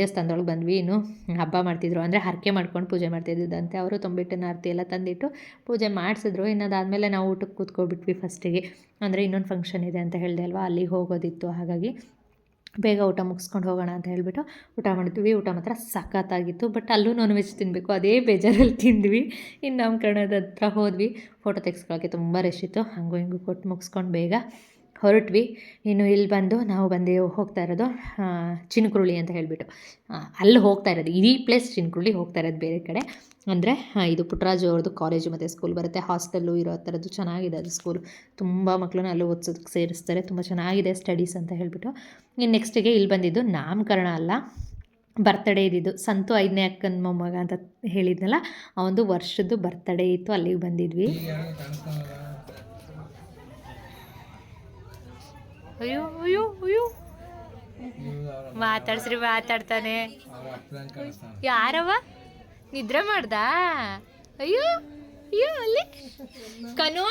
A: ದೇವಸ್ಥಾನದೊಳಗೆ ಬಂದ್ವಿ. ಇನ್ನು ಹಬ್ಬ ಮಾಡ್ತಿದ್ರು. ಅಂದರೆ ಹರಕೆ ಮಾಡ್ಕೊಂಡು ಪೂಜೆ ಮಾಡ್ತಿದ್ದಂತೆ ಅವರು ತೊಂಬಿಟ್ಟಿನ ಆರತಿ ಎಲ್ಲ ತಂದಿಟ್ಟು ಪೂಜೆ ಮಾಡಿಸಿದ್ರು. ಇನ್ನದಾದಮೇಲೆ ನಾವು ಊಟಕ್ಕೆ ಕೂತ್ಕೊಬಿಟ್ವಿ ಫಸ್ಟಿಗೆ ಅಂದರೆ ಇನ್ನೊಂದು ಫಂಕ್ಷನ್ ಇದೆ ಅಂತ ಹೇಳಿದೆ ಅಲ್ವಾ? ಅಲ್ಲಿಗೆ ಹೋಗೋದಿತ್ತು. ಹಾಗಾಗಿ ಬೇಗ ಊಟ ಮುಗಿಸ್ಕೊಂಡು ಹೋಗೋಣ ಅಂತ ಹೇಳಿಬಿಟ್ಟು ಊಟ ಮಾಡಿದ್ವಿ ಊಟ ಮಾತ್ರ ಸಖತ್ತಾಗಿತ್ತು. ಬಟ್ ಅಲ್ಲೂ ನಾನ್ ವೆಜ್ ತಿನ್ನಬೇಕು ಅದೇ ಬೇಜಾರಲ್ಲಿ ತಿಂದ್ವಿ. ಇನ್ನು ನಮ್ಮ ಕನ್ನಡದ ಹತ್ರ ಹೋದ್ವಿ. ಫೋಟೋ ತೆಗೆಸ್ಕೊಳ್ಳೋಕ್ಕೆ ತುಂಬ ರಶ್ ಇತ್ತು. ಹಂಗೋ ಹಿಂಗೂ ಕೊಟ್ಟು ಮುಗಿಸ್ಕೊಂಡು ಬೇಗ ಹೊರಟ್ವಿ. ಇನ್ನು ಇಲ್ಲಿ ಬಂದು ನಾವು ಬಂದು ಹೋಗ್ತಾ ಇರೋದು ಚಿನ್ಕುರುಳಿ ಅಂತ ಹೇಳಿಬಿಟ್ಟು. ಅಲ್ಲಿ ಹೋಗ್ತಾ ಇರೋದು. ಇಡೀ ಪ್ಲೇಸ್ ಚಿನ್ಕುರುಳಿ ಹೋಗ್ತಾ ಇರೋದು ಬೇರೆ ಕಡೆ. ಅಂದರೆ ಇದು ಪುಟ್ಟರಾಜು ಅವ್ರದ್ದು ಕಾಲೇಜು ಮತ್ತು ಸ್ಕೂಲ್ ಬರುತ್ತೆ. ಹಾಸ್ಟೆಲ್ಲು ಇರೋ ಥರದ್ದು ಚೆನ್ನಾಗಿದೆ ಅದು ಸ್ಕೂಲ್ ತುಂಬ ಮಕ್ಕಳನ್ನ ಅಲ್ಲಿ ಓದ್ಸೋದಕ್ಕೆ ಸೇರಿಸ್ತಾರೆ. ತುಂಬ ಚೆನ್ನಾಗಿದೆ ಸ್ಟಡೀಸ್ ಅಂತ ಹೇಳಿಬಿಟ್ಟು. ಇನ್ನು ನೆಕ್ಸ್ಟಿಗೆ ಇಲ್ಲಿ ಬಂದಿದ್ದು ನಾಮಕರಣ ಅಲ್ಲ. ಬರ್ತಡೇ ಇದ್ದಿದ್ದು. ಸಂತು ಐದನೇ ಅಕ್ಕನ ಮೊಮ್ಮಗ ಅಂತ ಹೇಳಿದ್ನಲ್ಲ ಆ ಒಂದು ವರ್ಷದ್ದು ಬರ್ತಡೇ ಇತ್ತು, ಅಲ್ಲಿಗೆ ಬಂದಿದ್ವಿ. ಅಯ್ಯೋ ಅಯ್ಯೋ ಅಯ್ಯೋ. ಮಾತಾಡ್ಸ್ರಿ, ಮಾತಾಡ್ತಾನೆ. ಯಾರವ? ನಿದ್ರೆ ಮಾಡ್ದ? ಅಯ್ಯೋ ಅಯ್ಯೋ ಅಲ್ಲಿ. ಕನು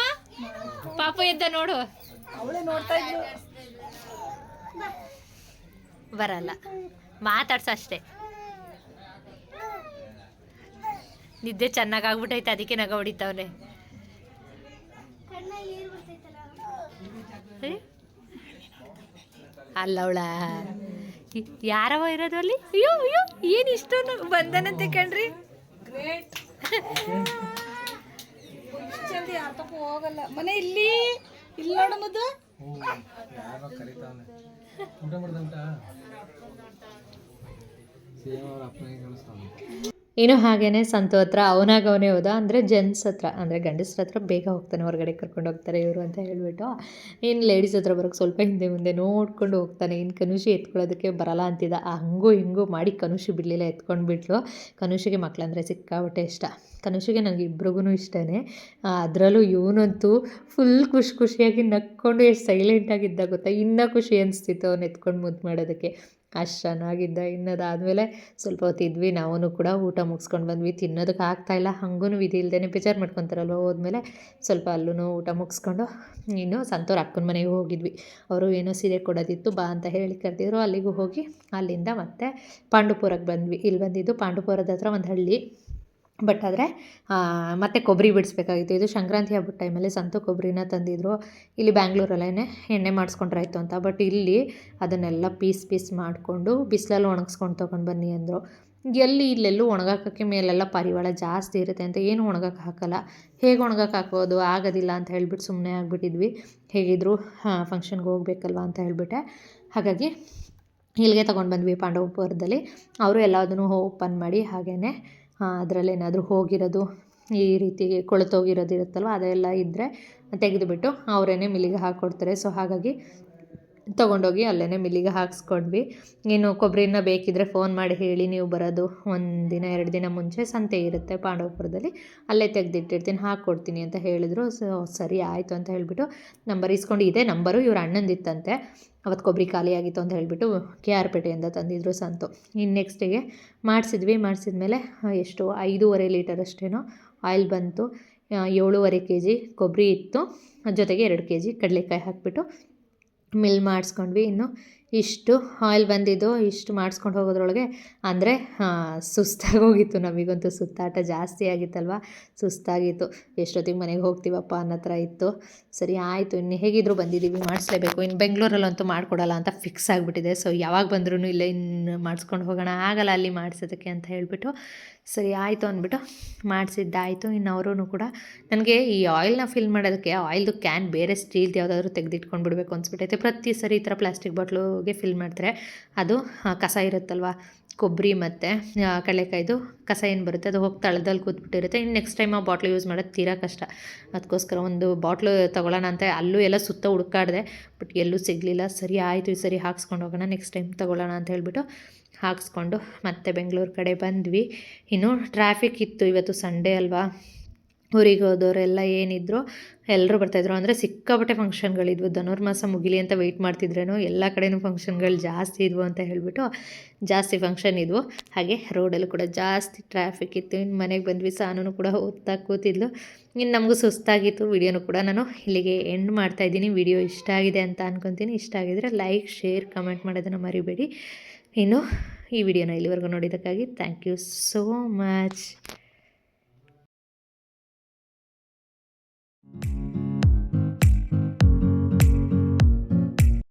A: ಪಾಪ ಎದ್ದ ನೋಡು. ಬರಲ್ಲ ಮಾತಾಡ್ಸ ಅಷ್ಟೇ. ನಿದ್ದೆ ಚೆನ್ನಾಗಿ ಆಗ್ಬಿಟ್ಟೈತೆ ಅದಕ್ಕೆ ನಗ ಹೊಡಿತಾವನೆ. ಅಲ್ಲವಳ? ಯಾರವ ಇರೋದು ಅಲ್ಲಿ? ಅಯ್ಯೋ ಅಯ್ಯೋ ಏನು ಇಷ್ಟೊಂದು ಬಂದನಂತೆ ಕಣ್ರಿ.
D: ಜಲ್ದಿ ಯಾರ ತಪ್ಪ ಹೋಗಲ್ಲ. ಮನೆ ಇಲ್ಲಿ? ಇಲ್ಲಿ ನೋಡು ಮದು
E: ಯಾರೋ ಕರಿತಾವನೆ. ಊಟ ಮಾಡ್ದಂತ? ಸೇಮ್ ಅವ್ರ ಅಪ್ಪನಿಗೆ ಕಳಿಸ್ತಾನೆ
A: ಇನ್ನು ಹಾಗೇನೆ ಸಂತು ಹತ್ರ ಅವನಾಗ ಅವನೇ ಹೋದ, ಅಂದರೆ ಜೆಂಟ್ಸ್ ಹತ್ರ, ಅಂದರೆ ಗಂಡಸ್ರ ಹತ್ರ ಬೇಗ ಹೋಗ್ತಾನೆ, ಹೊರಗಡೆ ಕರ್ಕೊಂಡು ಹೋಗ್ತಾರೆ ಇವರು ಅಂತ ಹೇಳಿಬಿಟ್ಟು. ಇನ್ನು ಲೇಡೀಸ್ ಹತ್ರ ಬರೋಕ್ಕೆ ಸ್ವಲ್ಪ ಹಿಂದೆ ಮುಂದೆ ನೋಡ್ಕೊಂಡು ಹೋಗ್ತಾನೆ. ಇನ್ನು ಕನುಷಿ ಎತ್ಕೊಳ್ಳೋದಕ್ಕೆ ಬರಲ್ಲ ಅಂತಿದ್ದ. ಆ ಹಂಗೂ ಹಿಂಗೂ ಮಾಡಿ ಕನುಷಿ ಬಿಡಲಿಲ್ಲ ಎತ್ಕೊಂಡು ಬಿಟ್ಲು ಕನುಷಿಗೆ ಮಕ್ಕಳಂದರೆ ಸಿಕ್ಕಾಬಟ್ಟೆ ಇಷ್ಟ. ಕನುಷಿಗೆ ನನಗೆ ಇಬ್ರಿಗೂ ಇಷ್ಟನೇ. ಅದರಲ್ಲೂ ಇವನಂತೂ ಫುಲ್ ಖುಷಿ ಖುಷಿಯಾಗಿ ನಕ್ಕೊಂಡು ಎಷ್ಟು ಸೈಲೆಂಟಾಗಿದ್ದ ಗೊತ್ತಾ? ಇನ್ನೂ ಖುಷಿ ಅನಿಸ್ತಿತ್ತು ಅವ್ನು ಎತ್ಕೊಂಡು ಮುದ್ದು ಮಾಡೋದಕ್ಕೆ. ಅಷ್ಟು ಚೆನ್ನಾಗಿದ್ದ ಇನ್ನದಾದಮೇಲೆ ಸ್ವಲ್ಪ ಹೊತ್ತಿದ್ವಿ ನಾವೂ ಕೂಡ ಊಟ ಮುಗಿಸ್ಕೊಂಡು ಬಂದ್ವಿ. ತಿನ್ನೋದಕ್ಕೆ ಆಗ್ತಾಯಿಲ್ಲ ಹಂಗೂ ವಿಧಿ ಇಲ್ಲದೇ ಬೇಜಾರು ಮಾಡ್ಕೊತಾರಲ್ವ ಹೋದ್ಮೇಲೆ ಸ್ವಲ್ಪ ಅಲ್ಲೂ ಊಟ ಮುಗಿಸ್ಕೊಂಡು ಇನ್ನು ಸಂತೋರ್ ಅಕ್ಕನ ಮನೆಗೆ ಹೋಗಿದ್ವಿ. ಅವರು ಏನೋ ಸೀರೆ ಕೊಡೋದಿತ್ತು, ಬಾ ಅಂತ ಹೇಳಿ ಕರೆದಿದ್ರು. ಅಲ್ಲಿಗೂ ಹೋಗಿ ಅಲ್ಲಿಂದ ಮತ್ತೆ ಪಾಂಡುಪುರಕ್ಕೆ ಬಂದ್ವಿ. ಇಲ್ಲಿ ಬಂದಿದ್ದು ಪಾಂಡುಪುರದ ಹತ್ರ ಒಂದು ಹಳ್ಳಿ. ಬಟ್ ಆದರೆ ಮತ್ತೆ ಕೊಬ್ಬರಿ ಬಿಡಿಸ್ಬೇಕಾಗಿತ್ತು. ಇದು ಸಂಕ್ರಾಂತಿ ಹಬ್ಬದ ಟೈಮಲ್ಲಿ ಸಂತು ಕೊಬ್ಬರಿನ ತಂದಿದ್ರು. ಇಲ್ಲಿ ಬ್ಯಾಂಗ್ಳೂರಲ್ಲೇ ಎಣ್ಣೆ ಮಾಡಿಸ್ಕೊಂಡ್ರಾಯ್ತು ಅಂತ. ಬಟ್ ಇಲ್ಲಿ ಅದನ್ನೆಲ್ಲ ಪೀಸ್ ಪೀಸ್ ಮಾಡಿಕೊಂಡು ಬಿಸಿಲಲ್ಲಿ ಒಣಗಿಸ್ಕೊಂಡು ತೊಗೊಂಡು ಬನ್ನಿ ಅಂದರು. ಎಲ್ಲಿ ಇಲ್ಲೆಲ್ಲೂ ಒಣಗಾಕೋಕ್ಕೆ ಮೇಲೆಲ್ಲ ಪಾರಿವಾಳ ಜಾಸ್ತಿ ಇರುತ್ತೆ ಅಂತ ಏನು ಒಣಗಕ್ಕೆ ಹಾಕಲ್ಲ. ಹೇಗೆ ಒಣಗಕ್ಕೆ ಹಾಕೋದು? ಆಗೋದಿಲ್ಲ ಅಂತ ಹೇಳಿಬಿಟ್ಟು ಸುಮ್ಮನೆ ಆಗಿಬಿಟ್ಟಿದ್ವಿ. ಹೇಗಿದ್ರು, ಹಾಂ ಫಂಕ್ಷನ್ಗೆ ಹೋಗಬೇಕಲ್ವಾ ಅಂತ ಹೇಳಿಬಿಟ್ಟೆ. ಹಾಗಾಗಿ ಇಲ್ಲಿಗೆ ತೊಗೊಂಡು ಬಂದ್ವಿ ಪಾಂಡವಪುರದಲ್ಲಿ. ಅವರು ಎಲ್ಲದನ್ನು ಓಪನ್ ಮಾಡಿ ಹಾಗೆಯೇ ಅದರಲ್ಲಿ ಏನಾದರೂ ಹೋಗಿರೋದು, ಈ ರೀತಿ ಕೊಳೆತೋಗಿರೋದು ಇರುತ್ತಲ್ವ, ಅದೆಲ್ಲ ಇದ್ದರೆ ತೆಗೆದುಬಿಟ್ಟು ಅವರೇನೆ ಮಿಲ್ಲಿಗೆ ಹಾಕ್ಕೊಡ್ತಾರೆ ಸೊ ಹಾಗಾಗಿ ತೊಗೊಂಡೋಗಿ ಅಲ್ಲೇ ಮಿಲ್ಲಿಗೆ ಹಾಕ್ಸ್ಕೊಂಡ್ವಿ. ಇನ್ನು ಕೊಬ್ಬರಿನ ಬೇಕಿದ್ದರೆ ಫೋನ್ ಮಾಡಿ ಹೇಳಿ, ನೀವು ಬರೋದು ಒಂದು ದಿನ ಎರಡು ದಿನ ಮುಂಚೆ ಸಂತೆ ಇರುತ್ತೆ ಪಾಂಡವಪುರದಲ್ಲಿ. ಅಲ್ಲೇ ತೆಗೆದಿಟ್ಟಿರ್ತೀನಿ, ಹಾಕ್ಕೊಡ್ತೀನಿ ಅಂತ ಹೇಳಿದ್ರು. ಸೊ, ಸರಿ ಆಯಿತು ಅಂತ ಹೇಳಿಬಿಟ್ಟು ನಂಬರ್ ಇಸ್ಕೊಂಡು ಇದೇ ನಂಬರು ಇವ್ರ ಅಣ್ಣಂದಿತ್ತಂತೆ. ಅವತ್ತು ಕೊಬ್ಬರಿ ಖಾಲಿಯಾಗಿತ್ತು ಅಂತ ಹೇಳಿಬಿಟ್ಟು ಕೆ ಆರ್ ಪೇಟೆಯಿಂದ ತಂದಿದ್ರು ಸಂತು. ಇನ್ನು ನೆಕ್ಸ್ಟಿಗೆ ಮಾಡಿಸಿದ್ವಿ. ಮಾಡಿಸಿದ್ಮೇಲೆ ಎಷ್ಟು? ಐದೂವರೆ ಲೀಟರ್ ಅಷ್ಟೇನೋ ಆಯಿಲ್ ಬಂತು. ಏಳೂವರೆ ಕೆ ಜಿ ಕೊಬ್ಬರಿ ಇತ್ತು ಜೊತೆಗೆ ಎರಡು ಕೆ ಜಿ ಕಡಲೆಕಾಯಿ ಹಾಕಿಬಿಟ್ಟು ಮಿಲ್ ಮಾಡಿಸ್ಕೊಂಡ್ವಿ. ಇನ್ನು ಇಷ್ಟು ಆಯಿಲ್ ಬಂದಿದ್ದು ಇಷ್ಟು ಮಾಡಿಸ್ಕೊಂಡು ಹೋಗೋದ್ರೊಳಗೆ ಅಂದರೆ ಸುಸ್ತಾಗಿ ಹೋಗಿತ್ತು ನಮಗಂತೂ. ಸುತ್ತಾಟ ಜಾಸ್ತಿ ಆಗಿತ್ತಲ್ವ? ಸುಸ್ತಾಗಿತ್ತು. ಎಷ್ಟೊತ್ತಿಗೆ ಮನೆಗೆ ಹೋಗ್ತೀವಪ್ಪ ಅನ್ನೋ ಥರ ಇತ್ತು. ಸರಿ, ಆಯಿತು. ಇನ್ನು ಹೇಗಿದ್ರು ಬಂದಿದ್ದೀವಿ, ಮಾಡಿಸ್ಲೇಬೇಕು. ಇನ್ನು ಬೆಂಗಳೂರಲ್ಲಂತೂ ಮಾಡಿಕೊಡಲ್ಲ ಅಂತ ಫಿಕ್ಸ್ ಆಗಿಬಿಟ್ಟಿದೆ. ಸೊ ಯಾವಾಗ ಬಂದ್ರೂ ಇಲ್ಲೇ ಇನ್ನು ಮಾಡಿಸ್ಕೊಂಡು ಹೋಗೋಣ. ಆಗಲ್ಲ ಅಲ್ಲಿ ಮಾಡಿಸೋದಕ್ಕೆ ಅಂತ ಹೇಳಿಬಿಟ್ಟು ಸರಿ, ಆಯಿತು ಅಂದ್ಬಿಟ್ಟು ಮಾಡಿಸಿದ್ದಾಯಿತು ಇನ್ನು ಅವರೂ ಕೂಡ ನನಗೆ ಈ ಆಯಿಲ್ನ ಫಿಲ್ ಮಾಡೋದಕ್ಕೆ ಆಯಿಲ್ದು ಕ್ಯಾನ್ ಬೇರೆ ಸ್ಟೀಲ್ದು ಯಾವುದಾದ್ರೂ ತೆಗೆದಿಟ್ಕೊಂಡು ಬಿಡಬೇಕು ಅನ್ಸ್ಬಿಟ್ಟೈತೆ ಪ್ರತಿ ಸರಿ ಈ ಥರ ಪ್ಲಾಸ್ಟಿಕ್ ಬಾಟ್ಲುಗೆ ಫಿಲ್ ಮಾಡ್ತಾರೆ. ಅದು ಕಸ ಇರುತ್ತಲ್ವ? ಕೊಬ್ಬರಿ ಮತ್ತು ಕಡಲೆಕಾಯ್ದು ಕಸ ಏನು ಬರುತ್ತೆ, ಅದು ಹೋಗಿ ತಳದಲ್ಲಿ ಕೂತ್ಬಿಟ್ಟಿರುತ್ತೆ. ಇನ್ನು ನೆಕ್ಸ್ಟ್ ಟೈಮ್ ಆ ಬಾಟ್ಲು ಯೂಸ್ ಮಾಡೋದು ತೀರಾ ಕಷ್ಟ. ಅದಕ್ಕೋಸ್ಕರ ಒಂದು ಬಾಟ್ಲು ತೊಗೊಳ್ಳೋಣ ಅಂತ ಅಲ್ಲೂ ಎಲ್ಲ ಸುತ್ತ ಹುಡುಕಾಡಿದೆ ಬಟ್ ಎಲ್ಲೂ ಸಿಗಲಿಲ್ಲ. ಸರಿ ಆಯಿತು, ಈ ಸರಿ ಹಾಕ್ಸ್ಕೊಂಡು ಹೋಗೋಣ ನೆಕ್ಸ್ಟ್ ಟೈಮ್ ತೊಗೊಳ್ಳೋಣ ಅಂತ ಹೇಳ್ಬಿಟ್ಟು ಹಾಕ್ಸ್ಕೊಂಡು ಮತ್ತೆ ಬೆಂಗಳೂರು ಕಡೆ ಬಂದ್ವಿ. ಇನ್ನು ಟ್ರಾಫಿಕ್ ಇತ್ತು ಇವತ್ತು ಸಂಡೇ ಅಲ್ವಾ? ಊರಿಗೆ ಹೋದವರೆಲ್ಲ ಏನಿದ್ರು ಎಲ್ಲರೂ ಬರ್ತಾಯಿದ್ರು ಅಂದರೆ ಸಿಕ್ಕಾಪಟ್ಟೆ ಫಂಕ್ಷನ್ಗಳಿದ್ವು ಧನುರ್ಮಾಸ ಮುಗಿಲಿ ಅಂತ ವೆಯ್ಟ್ ಮಾಡ್ತಿದ್ರೇನೋ, ಎಲ್ಲ ಕಡೆಯೂ ಫಂಕ್ಷನ್ಗಳು ಜಾಸ್ತಿ ಇದ್ವು ಅಂತ ಹೇಳಿಬಿಟ್ಟು ಜಾಸ್ತಿ ಫಂಕ್ಷನ್ ಇದ್ವು. ಹಾಗೆ ರೋಡಲ್ಲೂ ಕೂಡ ಜಾಸ್ತಿ ಟ್ರಾಫಿಕ್ ಇತ್ತು. ಇನ್ನು ಮನೆಗೆ ಬಂದ್ವಿ ಸಾನು ಕೂಡ ಓದ್ತಾ ಕೂತಿದ್ಲು. ಇನ್ನು ನಮಗೂ ಸುಸ್ತಾಗಿತ್ತು. ವಿಡಿಯೋನು ಕೂಡ ನಾನು ಇಲ್ಲಿಗೆ ಎಂಡ್ ಮಾಡ್ತಾಯಿದ್ದೀನಿ ವಿಡಿಯೋ ಇಷ್ಟ ಆಗಿದೆ ಅಂತ ಅನ್ಕೊತೀನಿ. ಇಷ್ಟ ಆಗಿದರೆ ಲೈಕ್ ಶೇರ್ ಕಮೆಂಟ್ ಮಾಡೋದನ್ನು ಮರಿಬೇಡಿ. ಇನ್ನು ಈ ವಿಡಿಯೋನ ಇಲ್ಲಿವರೆಗೂ ನೋಡಿದ್ದಕ್ಕಾಗಿ ಥ್ಯಾಂಕ್ ಯು ಸೋ ಮಚ್